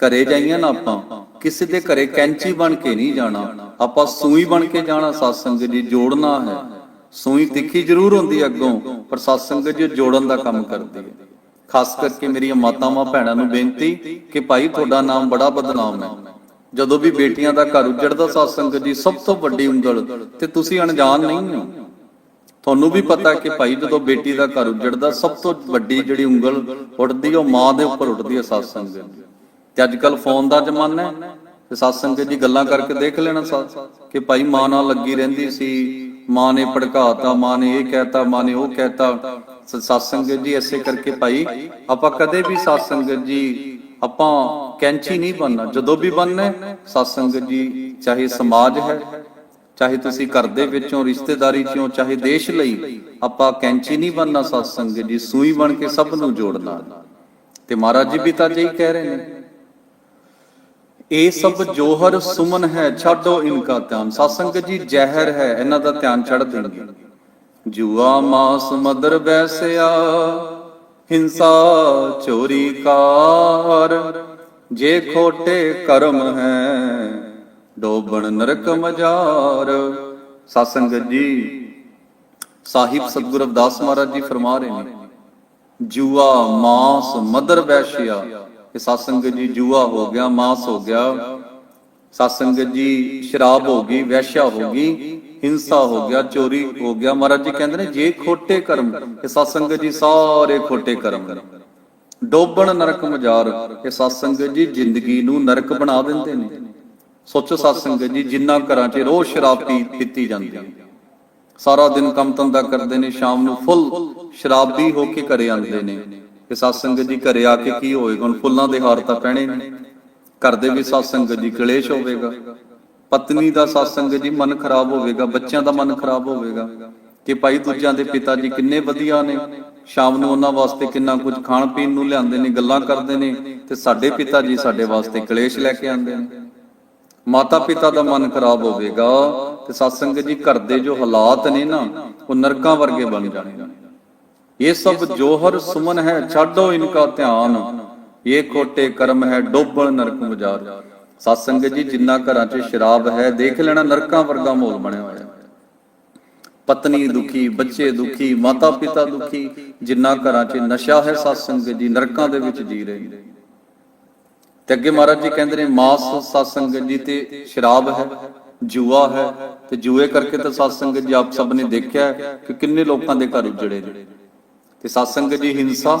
ਘਰੇ ਜਾਈਏ ਨਾ ਆਪਾਂ, ਕਿਸੇ ਦੇ ਘਰੇ ਕੈਂਚੀ ਬਣ ਕੇ ਨਹੀਂ ਜਾਣਾ, ਆਪਾਂ ਸੂਈ ਬਣ ਕੇ ਜਾਣਾ, ਸਾਧ ਸੰਗਤ ਜੀ ਜੋੜਨਾ ਹੈ। ਸੂਈ ਤਿੱਖੀ ਜ਼ਰੂਰ ਹੁੰਦੀ ਅੱਗੋਂ, ਪਰ ਸਾਧ ਜੀ ਜੋੜਨ ਦਾ ਕੰਮ ਕਰਦੀ ਹੈ। ਖਾਸ ਕਰਕੇ ਮੇਰੀਆਂ ਮਾਤਾਵਾਂ ਭੈਣਾਂ ਨੂੰ ਬੇਨਤੀ ਕਿ ਭਾਈ ਤੁਹਾਡਾ ਨਾਮ ਬੜਾ ਬਦਨਾਮ ਹੈ। ਜਦੋਂ ਵੀ ਬੇਟੀਆਂ ਦਾ ਘਰ ਉਜੜਦਾ ਸਾਧ ਸੰਗਤ ਜੀ, ਸਭ ਤੋਂ ਵੱਡੀ ਉਂਗਲ ਤੇ ਤੁਸੀਂ ਅਣਜਾਣ ਨਹੀਂ ਹੋ। ਤੁਹਾਨੂੰ ਵੀ ਪਤਾ ਕਿ ਭਾਈ ਜਦੋਂ ਬੇਟੀ ਦਾ ਘਰ ਉਜੜਦਾ, ਸਭ ਤੋਂ ਵੱਡੀ ਜਿਹੜੀ ਉਂਗਲ ਉੱਠਦੀ ਉਹ ਮਾਂ ਦੇ ਉੱਪਰ ਉੱਠਦੀ ਹੈ ਸਾਧ ਸੰਗਤ ਤੇ ਅੱਜ ਕੱਲ ਫੋਨ ਦਾ ਜ਼ਮਾਨਾ ਹੈ ਤੇ ਸਾਧ ਸੰਗਤ ਜੀ ਗੱਲਾਂ ਕਰਕੇ ਦੇਖ ਲੈਣਾ ਸਾ ਕਿ ਭਾਈ ਮਾਂ ਨਾਲ ਲੱਗੀ ਰਹਿੰਦੀ ਸੀ ਮਾਂ ਨੇ ਭੜਕਾਤਾ ਮਾਂ ਨੇ ਇਹ ਕਹਿਤਾ ਮਾਂ ਨੇ ਉਹ ਕਹਿਤਾ। ਸ- ਸਾਧ ਸੰਗਤ ਜੀ ਐਸੇ ਕਰਕੇ ਭਾਈ ਆਪਾਂ ਕਦੇ ਵੀ ਸਾਧ ਸੰਗਤ ਜੀ ਆਪਾਂ ਕੈਂਚੀ ਨਹੀਂ ਬਣਨਾ ਜਦੋਂ ਵੀ ਬਣਨਾ ਹੈ, ਸੰਗਤ ਜੀ ਚਾਹੇ ਸਮਾਜ ਹੈ ਚਾਹੇ ਤੁਸੀਂ ਘਰ ਦੇ ਵਿੱਚੋਂ ਰਿਸ਼ਤੇਦਾਰੀ ਚੋਂ ਚਾਹੇ ਦੇਸ਼ ਲਈ ਆਪਾਂ ਕੈਂਚੀ ਨਹੀਂ ਬਣਨਾ ਸਾਧ ਸੰਗਤ ਜੀ ਸੂਈ ਬਣ ਕੇ ਸਭ ਨੂੰ ਜੋੜਨਾ। ਤੇ ਮਹਾਰਾਜ ਜੀ ਵੀ ਤਾਂ ਜਿਹੀ ਕਹਿ ਰਹੇ ਨੇ। ਇਹ ਸਭ ਜੋਹਰ ਸੁਮਨ ਹੈ, ਛੱਡੋ ਇਨਕਾ ਧਿਆਨ। ਸਾਧ ਸੰਗਤ ਜੀ, ਜ਼ਹਿਰ ਹੈ, ਇਹਨਾਂ ਦਾ ਧਿਆਨ ਛੱਡ ਦੇਣਗੇ। ਜੂਆ ਮਾਸ ਮਦਰ ਬੈਸਿਆ ਹਿੰਸਾ ਚੋਰੀ ਕਾਰ। ਜੇ ਖੋਟੇ ਕਰਮ ਹੈ, ਡੋਬਣ ਨਰਕ ਮਜਾਰ। ਸਾਧ ਜੀ, ਸਾਹਿਬ ਸਤਿਗੁਰੂ ਅਵਦਾਸ ਮਹਾਰਾਜ ਜੀ ਫਰਮਾ ਰਹੇ ਨੇ। ਜੂਆ ਮਾਸ ਮਦਰ ਵੈਸ਼ਿਆ ਇਹ ਸਾਧ ਜੀ ਜੂਆ ਹੋ ਗਿਆ, ਮਾਸ ਹੋ ਗਿਆ। ਸਾਧ ਜੀ ਸ਼ਰਾਬ ਹੋ ਗਈ, ਵੈਸ਼ਿਆ ਹੋ ਗਈ, ਹਿੰਸਾ ਹੋ ਗਿਆ, ਚੋਰੀ ਹੋ ਗਿਆ। ਮਹਾਰਾਜ ਜੀ ਕਹਿੰਦੇ ਨੇ, ਜੇ ਖੋਟੇ ਕਰਮ, ਇਹ ਸਾਧ ਜੀ ਸਾਰੇ ਖੋਟੇ ਕਰਮ ਡੋਬਣ ਨਰਕ ਮਜਾਰ, ਇਹ ਸਾਧ ਜੀ ਜ਼ਿੰਦਗੀ ਨੂੰ ਨਰਕ ਬਣਾ ਦਿੰਦੇ ਨੇ। ਸੋਚੋ ਸਾਧ ਜੀ, ਜਿੰਨਾ ਘਰਾਂ 'ਚ ਰੋਜ਼ ਸ਼ਰਾਬ ਪੀ, ਪੀਤੀ ਜਾਂਦੀ ਸਾਰਾ ਦਿਨ ਕੰਮ ਧੰਦਾ ਕਰਦੇ ਨੇ, ਸ਼ਾਮ ਨੂੰ ਫੁੱਲ ਸ਼ਰਾਬੀ ਹੋ ਕੇ ਘਰੇ ਆਉਂਦੇ ਨੇ। ਕਿ ਸਾਧ ਸੰਗਤ ਜੀ ਘਰੇ ਆ ਕੇ ਕੀ ਹੋਏਗਾ? ਹੁਣ ਫੁੱਲਾਂ ਦੇ ਹਾਰ ਤਾਂ ਪਹਿਣੇ ਨੇ। ਘਰ ਦੇ ਵੀ ਸਾਧ ਸੰਗਤ ਜੀ ਕਲੇਸ਼ ਹੋਵੇਗਾ। ਪਤਨੀ ਦਾ ਸਾਧ ਸੰਗਤ ਜੀ ਮਨ ਖਰਾਬ ਹੋਵੇਗਾ। ਬੱਚਿਆਂ ਦਾ ਮਨ ਖਰਾਬ ਹੋਵੇਗਾ। ਕਿ ਭਾਈ ਦੂਜਿਆਂ ਦੇ ਪਿਤਾ ਜੀ ਕਿੰਨੇ ਵਧੀਆ ਨੇ। ਸ਼ਾਮ ਨੂੰ ਉਹਨਾਂ ਵਾਸਤੇ ਕਿੰਨਾ ਕੁਝ ਖਾਣ ਪੀਣ ਨੂੰ ਲਿਆਉਂਦੇ ਨੇ, ਗੱਲਾਂ ਕਰਦੇ ਨੇ। ਤੇ ਸਾਡੇ ਪਿਤਾ ਜੀ ਸਾਡੇ ਵਾਸਤੇ ਕਲੇਸ਼ ਲੈ ਕੇ ਆਉਂਦੇ ਨੇ। ਮਾਤਾ ਪਿਤਾ ਦਾ ਮਨ ਖਰਾਬ ਹੋਵੇਗਾ ਤੇ ਸਤਸੰਗ ਜੀ ਘਰ ਦੇ ਜੋ ਹਾਲਾਤ ਨੇ ਨਾ, ਉਹ ਨਰਕਾਂ ਵਰਗੇ ਬਣ ਜਾਣਗੇ ਇਹ ਸਭ ਜੋਹਰ ਸੁਮਨ ਹੈ, ਛੱਡੋ ਇਨਕਾ ਧਿਆਨ। ਇਹ ਖੋਟੇ ਕਰਮ ਹੈ, ਡੋਬਣ ਨਰਕ ਮਜਾਰ। ਸਤਸੰਗ ਜੀ, ਜਿੰਨਾ ਘਰਾਂ 'ਚ ਸ਼ਰਾਬ ਹੈ, ਦੇਖ ਲੈਣਾ ਨਰਕਾਂ ਵਰਗਾ ਮਾਹੌਲ ਬਣਿਆ ਹੋਇਆ। ਪਤਨੀ ਦੁਖੀ, ਬੱਚੇ ਦੁਖੀ ਮਾਤਾ ਪਿਤਾ ਦੁਖੀ, ਜਿੰਨਾ ਘਰਾਂ 'ਚ ਨਸ਼ਾ ਹੈ, ਸਤਸੰਗ ਜੀ, ਨਰਕਾਂ ਦੇ ਵਿੱਚ ਜੀ ਰਹੇ। ਨੇ ਤੇ ਅੱਗੇ ਮਹਾਰਾਜ ਜੀ ਕਹਿੰਦੇ ਨੇ, ਮਾਸ ਸਤ ਸੰਗਤ ਜੀ ਤੇ ਸ਼ਰਾਬ ਹੈ, ਜੂਆ ਹੈ, ਤੇ ਜੂਏ ਕਰਕੇ ਤਾਂ ਸਤ ਸੰਗਤ ਜੀ ਆਪ ਸਭ ਨੇ ਦੇਖਿਆ ਕਿ ਕਿੰਨੇ ਲੋਕਾਂ ਦੇ ਘਰ ਉਜੜੇ ਨੇ। ਤੇ ਸਤ ਜੀ ਹਿੰਸਾ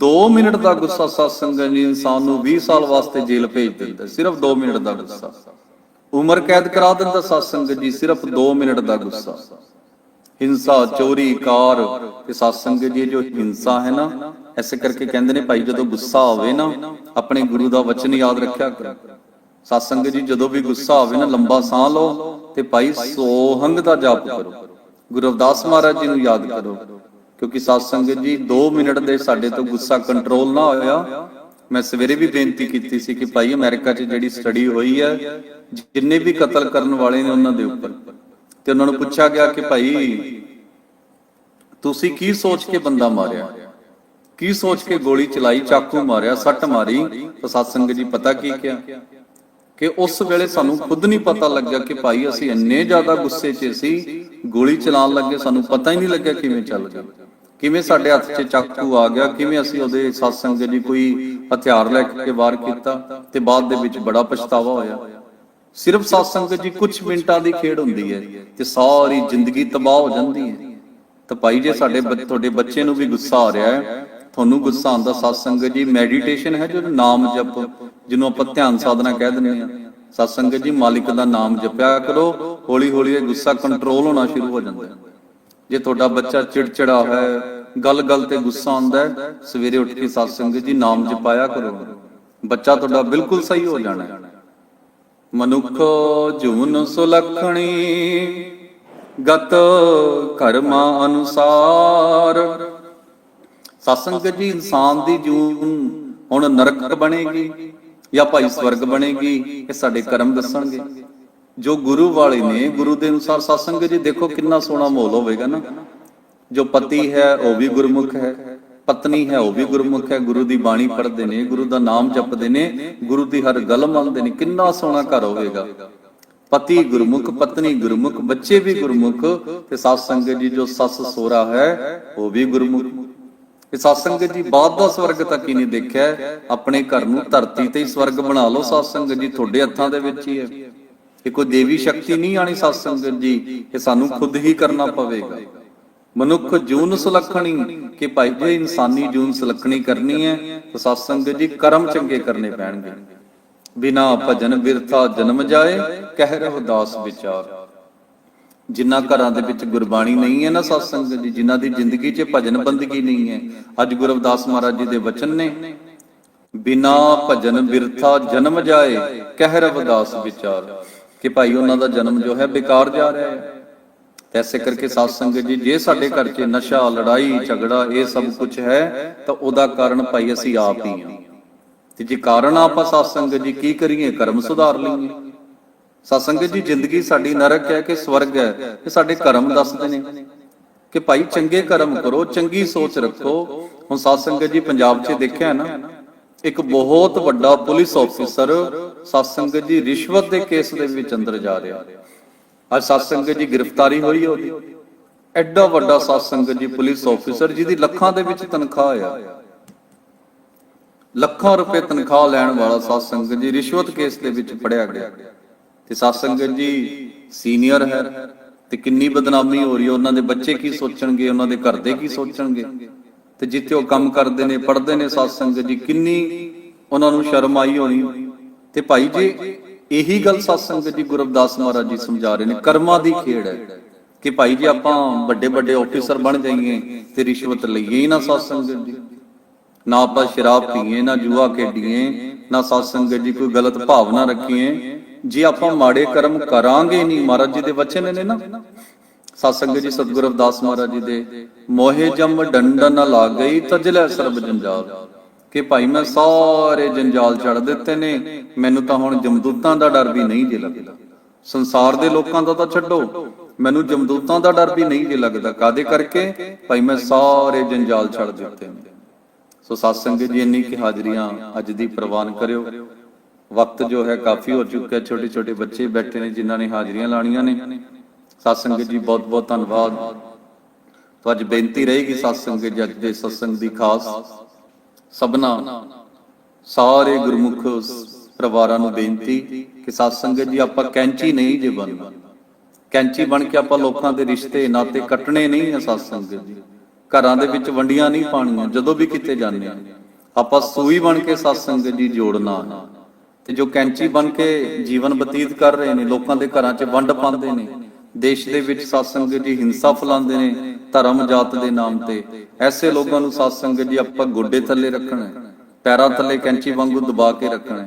2 ਮਿੰਟ ਦਾ ਗੁੱਸਾ ਸਤ ਸੰਗਤ ਜੀ ਇਨਸਾਨ ਨੂੰ 20 ਸਾਲ ਵਾਸਤੇ ਜੇਲ੍ਹ ਭੇਜ ਦਿੰਦਾ, ਸਿਰਫ 2 ਮਿੰਟ ਦਾ ਗੁੱਸਾ। ਉਮਰ ਕੈਦ ਕਰਾ ਦਿੰਦਾ ਸਤ ਜੀ ਸਿਰਫ 2 ਮਿੰਟ ਦਾ ਗੁੱਸਾ। ਹਿੰਸਾ, ਚੋਰੀ, ਕਾਰ ਤੇ ਸਤ ਜੀ ਜੋ ਹਿੰਸਾ ਹੈ ਨਾ ਐਸੇ ਕਰਕੇ ਕਹਿੰਦੇ ਨੇ ਭਾਈ ਜਦੋਂ ਗੁੱਸਾ ਆਵੇ ਨਾ, ਆਪਣੇ ਗੁਰੂ ਦਾ ਵਚਨ ਯਾਦ ਰੱਖਿਆ ਕਰੋ। ਸਤ ਜੀ ਜਦੋਂ ਵੀ ਗੁੱਸਾ ਆਵੇ ਨਾ, ਲੰਬਾ ਸਾਹ ਲਓ ਤੇ ਭਾਈ ਸੋਹੰਗ ਦਾ ਜਾਪ ਕਰੋ। ਗੁਰੂ ਰਵਿਦਾਸ ਮਹਾਰਾਜ ਜੀ ਨੂੰ ਯਾਦ ਕਰੋ। ਕਿਉਂਕਿ ਸਤ ਸੰਗਤ ਜੀ 2 ਮਿੰਟ ਦੇ ਸਾਡੇ ਤੋਂ ਗੁੱਸਾ ਕੰਟਰੋਲ ਨਾ ਹੋਇਆ। ਮੈਂ ਸਵੇਰੇ ਵੀ ਬੇਨਤੀ ਕੀਤੀ ਸੀ ਕਿ ਭਾਈ ਅਮਰੀਕਾ 'ਚ ਜਿਹੜੀ ਸਟੱਡੀ ਹੋਈ ਹੈ, ਜਿੰਨੇ ਵੀ ਕਤਲ ਕਰਨ ਵਾਲੇ ਨੇ ਉਹਨਾਂ ਦੇ ਉੱਪਰ। ਤੇ ਉਹਨਾਂ ਨੂੰ ਪੁੱਛਿਆ ਗਿਆ ਕਿ ਭਾਈ, ਤੁਸੀਂ ਕੀ ਸੋਚ ਕੇ ਬੰਦਾ ਮਾਰਿਆ? ਕੀ ਸੋਚ ਕੇ ਗੋਲੀ ਚਲਾਈ, ਚਾਕੂ ਮਾਰਿਆ, ਸੱਟ ਮਾਰੀ? ਤਾਂ ਸਤਸੰਗ ਜੀ ਪਤਾ ਕੀ ਕਿਹਾ? ਕਿ ਉਸ ਵੇਲੇ ਸਾਨੂੰ ਖੁਦ ਨਹੀਂ ਪਤਾ ਲੱਗਿਆ ਕਿ ਭਾਈ ਅਸੀਂ ਇੰਨੇ ਜ਼ਿਆਦਾ ਗੁੱਸੇ 'ਚ ਸੀ, ਗੋਲੀ ਚਲਾਉਣ ਲੱਗੇ ਸਾਨੂੰ ਪਤਾ ਹੀ ਨਹੀਂ ਲੱਗਿਆ ਕਿਵੇਂ ਚੱਲ ਗਈ। ਕਿਵੇਂ ਸਾਡੇ ਹੱਥ 'ਚ ਚਾਕੂ ਆ ਗਿਆ? ਕਿਵੇਂ ਅਸੀਂ ਉਹਦੇ satsang ਜੀ ਕੋਈ ਹਥਿਆਰ ਲੈ ਕੇ ਵਾਰ ਕੀਤਾ ਤੇ ਬਾਅਦ ਦੇ ਵਿੱਚ ਬੜਾ ਪਛਤਾਵਾ ਹੋਇਆ? ਸਿਰਫ satsang ਜੀ ਕੁਝ ਮਿੰਟਾਂ ਦੀ ਖੇਡ ਹੁੰਦੀ ਹੈ ਤੇ ਸਾਰੀ ਜ਼ਿੰਦਗੀ ਤਬਾਹ ਹੋ ਜਾਂਦੀ ਹੈ। ਤਾਂ ਭਾਈ ਜੇ ਸਾਡੇ ਤੁਹਾਡੇ ਬੱਚੇ ਨੂੰ ਵੀ ਗੁੱਸਾ ਆ ਰਿਹਾ ਹੈ, ਤੁਹਾਨੂੰ ਗੁੱਸਾ ਆਉਂਦਾ satsang ਜੀ ਮੈਡੀਟੇਸ਼ਨ ਹੈ ਜੋ ਨਾਮ ਜਪ, ਜਿਹਨੂੰ ਆਪਾਂ ਧਿਆਨ ਸਾਧਨਾ ਕਹਿ ਦਿੰਦੇ ਆ satsang ਜੀ, ਮਾਲਿਕ ਦਾ ਨਾਮ ਜਪਿਆ ਕਰੋ ਹੌਲੀ ਹੌਲੀ ਇਹ ਗੁੱਸਾ ਕੰਟਰੋਲ ਹੋਣਾ ਸ਼ੁਰੂ ਹੋ ਜਾਂਦਾ ਹੈ। ਜੇ ਤੁਹਾਡਾ ਬੱਚਾ ਚਿੜਚਿੜਾ ਹੈ ਗੱਲ ਗੱਲ ਤੇ ਗੁੱਸਾ ਆਉਂਦਾ ਹੈ, ਸਵੇਰੇ ਉੱਠ ਕੇ satsang ਜੀ ਨਾਮ ਜਪਾਇਆ ਕਰੋ। ਬੱਚਾ ਤੁਹਾਡਾ ਬਿਲਕੁਲ ਸਹੀ ਹੋ ਜਾਣਾ ਮਨੁੱਖ ਜੂਨ ਸੁਲਖਣੀ, ਗਤ ਕਰਮਾ ਅਨੁਸਾਰ। ਸਤਸੰਗ ਜੀ, ਇਨਸਾਨ ਦੀ ਜੂਨ ਹੁਣ ਨਰਕ ਬਣੇਗੀ ਜਾਂ ਭਾਈ ਸਵਰਗ ਬਣੇਗੀ, ਇਹ ਸਾਡੇ ਕਰਮ ਦੱਸਣਗੇ। ਜੋ ਗੁਰੂ ਵਾਲੇ ਨੇ ਗੁਰੂ ਦੇ ਅਨੁਸਾਰ ਸਤਸੰਗ ਜੀ ਦੇਖੋ ਕਿੰਨਾ ਸੋਹਣਾ ਮਾਹੌਲ ਹੋਵੇਗਾ ਨਾ। ਜੋ ਪਤੀ ਹੈ ਉਹ ਵੀ ਗੁਰਮੁਖ ਹੈ ਪਤਨੀ ਹੈ ਉਹ ਵੀ ਗੁਰਮੁਖ ਹੈ ਗੁਰੂ ਦੀ ਬਾਣੀ ਪੜ੍ਹਦੇ ਨੇ ਗੁਰੂ ਦਾ ਨਾਮ ਜਪਦੇ ਨੇ ਗੁਰੂ ਦੀ ਹਰ ਗੱਲ ਮੰਨਦੇ ਨੇ ਕਿੰਨਾ ਸੋਹਣਾ ਘਰ ਹੋਵੇਗਾ। ਪਤੀ ਗੁਰਮੁਖ ਪਤਨੀ ਗੁਰਮੁਖ ਬੱਚੇ ਵੀ ਗੁਰਮੁਖ ਤੇ ਸਤਸੰਗ ਜੀ ਜੋ ਸੱਸ ਸੋਰਾ ਹੈ ਉਹ ਵੀ ਗੁਰਮੁਖ। ਇਹ ਸਤਸੰਗ ਜੀ ਬਾਅਦ ਦਾ ਸਵਰਗ ਤੱਕ ਹੀ? ਨਹੀਂ ਦੇਖਿਆ। ਆਪਣੇ ਘਰ ਨੂੰ ਧਰਤੀ ਤੇ ਹੀ ਸਵਰਗ ਬਣਾ ਲਓ ਸਤਸੰਗ ਜੀ ਤੁਹਾਡੇ ਹੱਥਾਂ ਦੇ ਵਿੱਚ ਹੀ ਹੈ ਇਹ ਕੋਈ ਦੇਵੀ ਸ਼ਕਤੀ ਨਹੀਂ ਆਣੀ ਸਤਸੰਗ ਜੀ ਇਹ ਸਾਨੂੰ ਖੁਦ ਹੀ ਕਰਨਾ ਪਵੇਗਾ। ਮਨੁੱਖ ਜੂਨ ਸੁਲੱਖਣੀ ਕਿ ਭਾਈ ਜੇ ਇਨਸਾਨੀ ਜੂਨ ਸੁਲੱਖਣੀ ਕਰਨੀ ਹੈ ਤਾਂ ਸਤਸੰਗ ਜੀ ਕਰਮ ਚੰਗੇ ਕਰਨੇ ਪੈਣਗੇ। ਬਿਨਾ ਭਜਨ ਬਿਰਥਾ ਜਨਮ ਜਾਏ ਕਹਿ ਰਹੋ ਦਾਸ ਵਿਚਾਰ। ਜਿਨ੍ਹਾਂ ਘਰਾਂ ਦੇ ਵਿੱਚ ਗੁਰਬਾਣੀ ਨਹੀਂ ਹੈ ਨਾ ਸਤਸੰਗ ਦੀ ਜਿਨ੍ਹਾਂ ਦੀ ਜ਼ਿੰਦਗੀ 'ਚ ਭਜਨ ਬੰਦਗੀ ਨਹੀਂ ਹੈ। ਅੱਜ ਗੁਰੂ ਰਵਿਦਾਸ ਮਹਾਰਾਜ ਜੀ ਦੇ ਵਚਨ ਨੇ ਬਿਨਾ ਭਜਨ ਬਿਰਥਾ ਜਨਮ ਜਾਏ ਕਹਿ ਰਵਿਦਾਸ ਵਿਚਾਰ ਕਿ ਭਾਈ ਉਹਨਾਂ ਦਾ ਜਨਮ ਜੋ ਹੈ ਬੇਕਾਰ ਜਾ ਰਿਹਾ ਹੈ। ਐਸੇ ਕਰਕੇ ਸਾਧ ਸੰਗਤ ਜੀ, ਜੇ ਸਾਡੇ ਘਰ 'ਚ ਨਸ਼ਾ, ਲੜਾਈ, ਝਗੜਾ ਇਹ ਸਭ ਕੁਝ ਹੈ, ਤਾਂ ਉਹਦਾ ਕਾਰਨ ਭਾਈ ਅਸੀਂ ਆਪ ਹੀ ਹਾਂ। ਤੇ ਜੇ ਕਾਰਨ ਆਪਾਂ ਸਾਧ ਸੰਗਤ ਜੀ ਕੀ ਕਰੀਏ? ਕਰਮ ਸੁਧਾਰ ਲਈਏ। ਸਾਧ ਸੰਗਤ ਜੀ, ਜ਼ਿੰਦਗੀ ਸਾਡੀ ਨਰਕ ਹੈ ਕਿ ਸਵਰਗ ਹੈ? ਇਹ ਸਾਡੇ ਕਰਮ ਦੱਸਦੇ ਨੇ। ਕਿ ਭਾਈ ਚੰਗੇ ਕਰਮ ਕਰੋ, ਚੰਗੀ ਸੋਚ ਰੱਖੋ। ਹੁਣ ਸਾਧ ਸੰਗਤ ਜੀ, ਪੰਜਾਬ 'ਚ ਦੇਖਿਆ ਨਾ ਇੱਕ ਬਹੁਤ ਵੱਡਾ ਪੁਲਿਸ ਆਫੀਸਰ ਸਾਧ ਜੀ ਰਿਸ਼ਵਤ ਦੇ ਕੇਸ ਦੇ ਵਿੱਚ ਅੰਦਰ ਜਾ ਰਿਹਾ। ਅੱਜ ਸਾਧ ਜੀ ਗ੍ਰਿਫਤਾਰੀ ਹੋਈ ਉਹਦੀ। ਐਡਾ ਵੱਡਾ ਸਾਧ ਜੀ ਪੁਲਿਸ ਆਫੀਸਰ ਜਿਹਦੀ ਲੱਖਾਂ ਦੇ ਵਿੱਚ ਤਨਖਾਹ ਆ। ਲੱਖਾਂ ਰੁਪਏ ਤਨਖਾਹ ਲੈਣ ਵਾਲਾ ਸਾਧ ਜੀ ਰਿਸ਼ਵਤ ਕੇਸ ਦੇ ਵਿੱਚ ਫੜਿਆ ਗਿਆ। ਤੇ ਸਾਧ ਜੀ ਸੀਨੀਅਰ ਹੈ ਤੇ ਕਿੰਨੀ ਬਦਨਾਮੀ ਹੋ ਰਹੀ ਹੈ ਉਹਨਾਂ ਦੇ ਬੱਚੇ ਕੀ ਸੋਚਣਗੇ, ਉਹਨਾਂ ਦੇ ਘਰ ਦੇ ਕੀ ਸੋਚਣਗੇ? ਤੇ ਜਿੱਥੇ ਉਹ ਕੰਮ ਕਰਦੇ ਨੇ, ਪੜ੍ਹਦੇ ਨੇ ਸਾਧ ਸੰਗਤ ਜੀ, ਕਿੰਨੀ ਉਹਨਾਂ ਨੂੰ ਸ਼ਰਮ ਆਈ ਹੋਣੀ। ਤੇ ਭਾਈ ਜੀ, ਇਹੀ ਗੱਲ ਸਾਧ ਸੰਗਤ ਜੀ ਗੁਰਦਾਸ ਮਹਾਰਾਜ ਜੀ ਸਮਝਾ ਰਹੇ ਨੇ, ਕਰਮਾਂ ਦੀ ਖੇਡ ਹੈ। ਕਿ ਭਾਈ ਜੀ, ਆਪਾਂ ਵੱਡੇ ਵੱਡੇ ਆਫੀਸਰ ਬਣ ਜਾਈਏ ਤੇ ਰਿਸ਼ਵਤ ਲਈਏ ਹੀ ਨਾ ਸਾਧ ਸੰਗਤ ਜੀ। ਨਾ ਆਪਾਂ ਸ਼ਰਾਬ ਪੀਏ, ਨਾ ਜੂਆ ਖੇਡੀਏ, ਨਾ ਸਾਧ ਸੰਗਤ ਜੀ ਕੋਈ ਗਲਤ ਭਾਵਨਾ ਰੱਖੀਏ। ਜੇ ਆਪਾਂ ਮਾੜੇ ਕਰਮ ਕਰਾਂਗੇ ਨਹੀਂ, ਮਹਾਰਾਜ ਜੀ ਦੇ ਵਚਨ ਨੇ ਨਾ। ਸਤਸੰਗ ਜੀ, ਸਤਿਗੁਰੂ ਅਰਦਾਸ ਮਹਾਰਾਜ ਜੀ ਦੇ ਮੋਹਿ ਜਮ ਡੰਡਨ ਨ ਗਈ, ਤਜਲੇ ਸਰਬ ਜੰਜਾਲ। ਕਿ ਭਾਈ ਮੈਂ ਸਾਰੇ ਜੰਜਾਲ ਛੱਡ ਦਿੱਤੇ ਨੇ, ਮੈਨੂੰ ਤਾਂ ਹੁਣ ਜਮਦੂਤਾਂ ਦਾ ਡਰ ਵੀ ਨਹੀਂ ਜੇ ਲੱਗਦਾ। ਸੰਸਾਰ ਦੇ ਲੋਕਾਂ ਦਾ ਤਾਂ ਛੱਡੋ, ਮੈਨੂੰ ਜਮਦੂਤਾਂ ਦਾ ਡਰ ਵੀ ਨਹੀਂ ਜੇ ਲੱਗਦਾ। ਕਾਦੇ ਕਰਕੇ? ਭਾਈ ਮੈਂ ਸਾਰੇ ਜੰਜਾਲ ਛੱਡ ਦਿੱਤੇ ਨੇ। ਸੋ ਸਤ ਸੰਗਤ ਜੀ, ਇੰਨੀ ਕਿ ਹਾਜ਼ਰੀਆਂ ਅੱਜ ਦੀ ਪ੍ਰਵਾਨ ਕਰਿਓ। ਵਕਤ ਜੋ ਹੈ ਕਾਫੀ ਹੋ ਚੁੱਕਾ ਛੋਟੇ ਛੋਟੇ ਬੱਚੇ ਬੈਠੇ ਨੇ ਜਿਨ੍ਹਾਂ ਨੇ ਹਾਜ਼ਰੀਆਂ ਲਾਣੀਆਂ ਨੇ। ਸਤ ਸੰਗਤ ਜੀ, ਬਹੁਤ ਬਹੁਤ ਧੰਨਵਾਦ। ਤਾਂ ਅੱਜ ਬੇਨਤੀ ਰਹੇਗੀ ਸਤ ਸੰਗਤ ਜੀ, ਅੱਜ ਦੇ ਸਤਸੰਗ ਦੀ ਖਾਸ ਸਭਨਾ। ਸਾਰੇ ਗੁਰਮੁਖ ਪਰਿਵਾਰਾਂ ਨੂੰ ਬੇਨਤੀ ਕਿ ਸਤ ਸੰਗਤ ਜੀ, ਆਪਾਂ ਕੈਂਚੀ ਨਹੀਂ ਜੇ ਬਣਨਾ ਕੈਂਚੀ ਬਣ ਕੇ ਆਪਾਂ ਲੋਕਾਂ ਦੇ ਰਿਸ਼ਤੇ ਨਾਤੇ ਕੱਟਣੇ ਨਹੀਂ ਆ ਸਤ ਸੰਗਤ ਜੀ। ਘਰਾਂ ਦੇ ਵਿੱਚ ਵੰਡੀਆਂ ਨਹੀਂ ਪਾਣੀਆਂ, ਜਦੋਂ ਵੀ ਕਿਤੇ ਜਾਂਦੇ ਆ। ਆਪਾਂ ਸੂਈ ਬਣ ਕੇ ਸਤ ਸੰਗਤ ਜੀ ਜੋੜਨਾ ਤੇ ਜੋ ਕੈਂਚੀ ਬਣ ਕੇ ਜੀਵਨ ਬਤੀਤ ਕਰ ਰਹੇ ਨੇ, ਲੋਕਾਂ ਦੇ ਘਰਾਂ 'ਚ ਵੰਡ ਪਾਉਂਦੇ ਨੇ ਦੇਸ਼ ਦੇ ਵਿੱਚ ਸਤਸੰਗ ਜੀ ਹਿੰਸਾ ਫੈਲਾਉਂਦੇ ਨੇ, ਧਰਮ ਜਾਤ ਦੇ ਨਾਮ ਤੇ। ਐਸੇ ਲੋਕਾਂ ਨੂੰ ਸਤਸੰਗ ਜੀ ਆਪਾਂ ਗੋਡੇ ਥੱਲੇ ਰੱਖਣਾ ਪੈਰਾਂ ਥੱਲੇ ਕੈਂਚੀ ਵਾਂਗੂ ਦਬਾ ਕੇ ਰੱਖਣਾ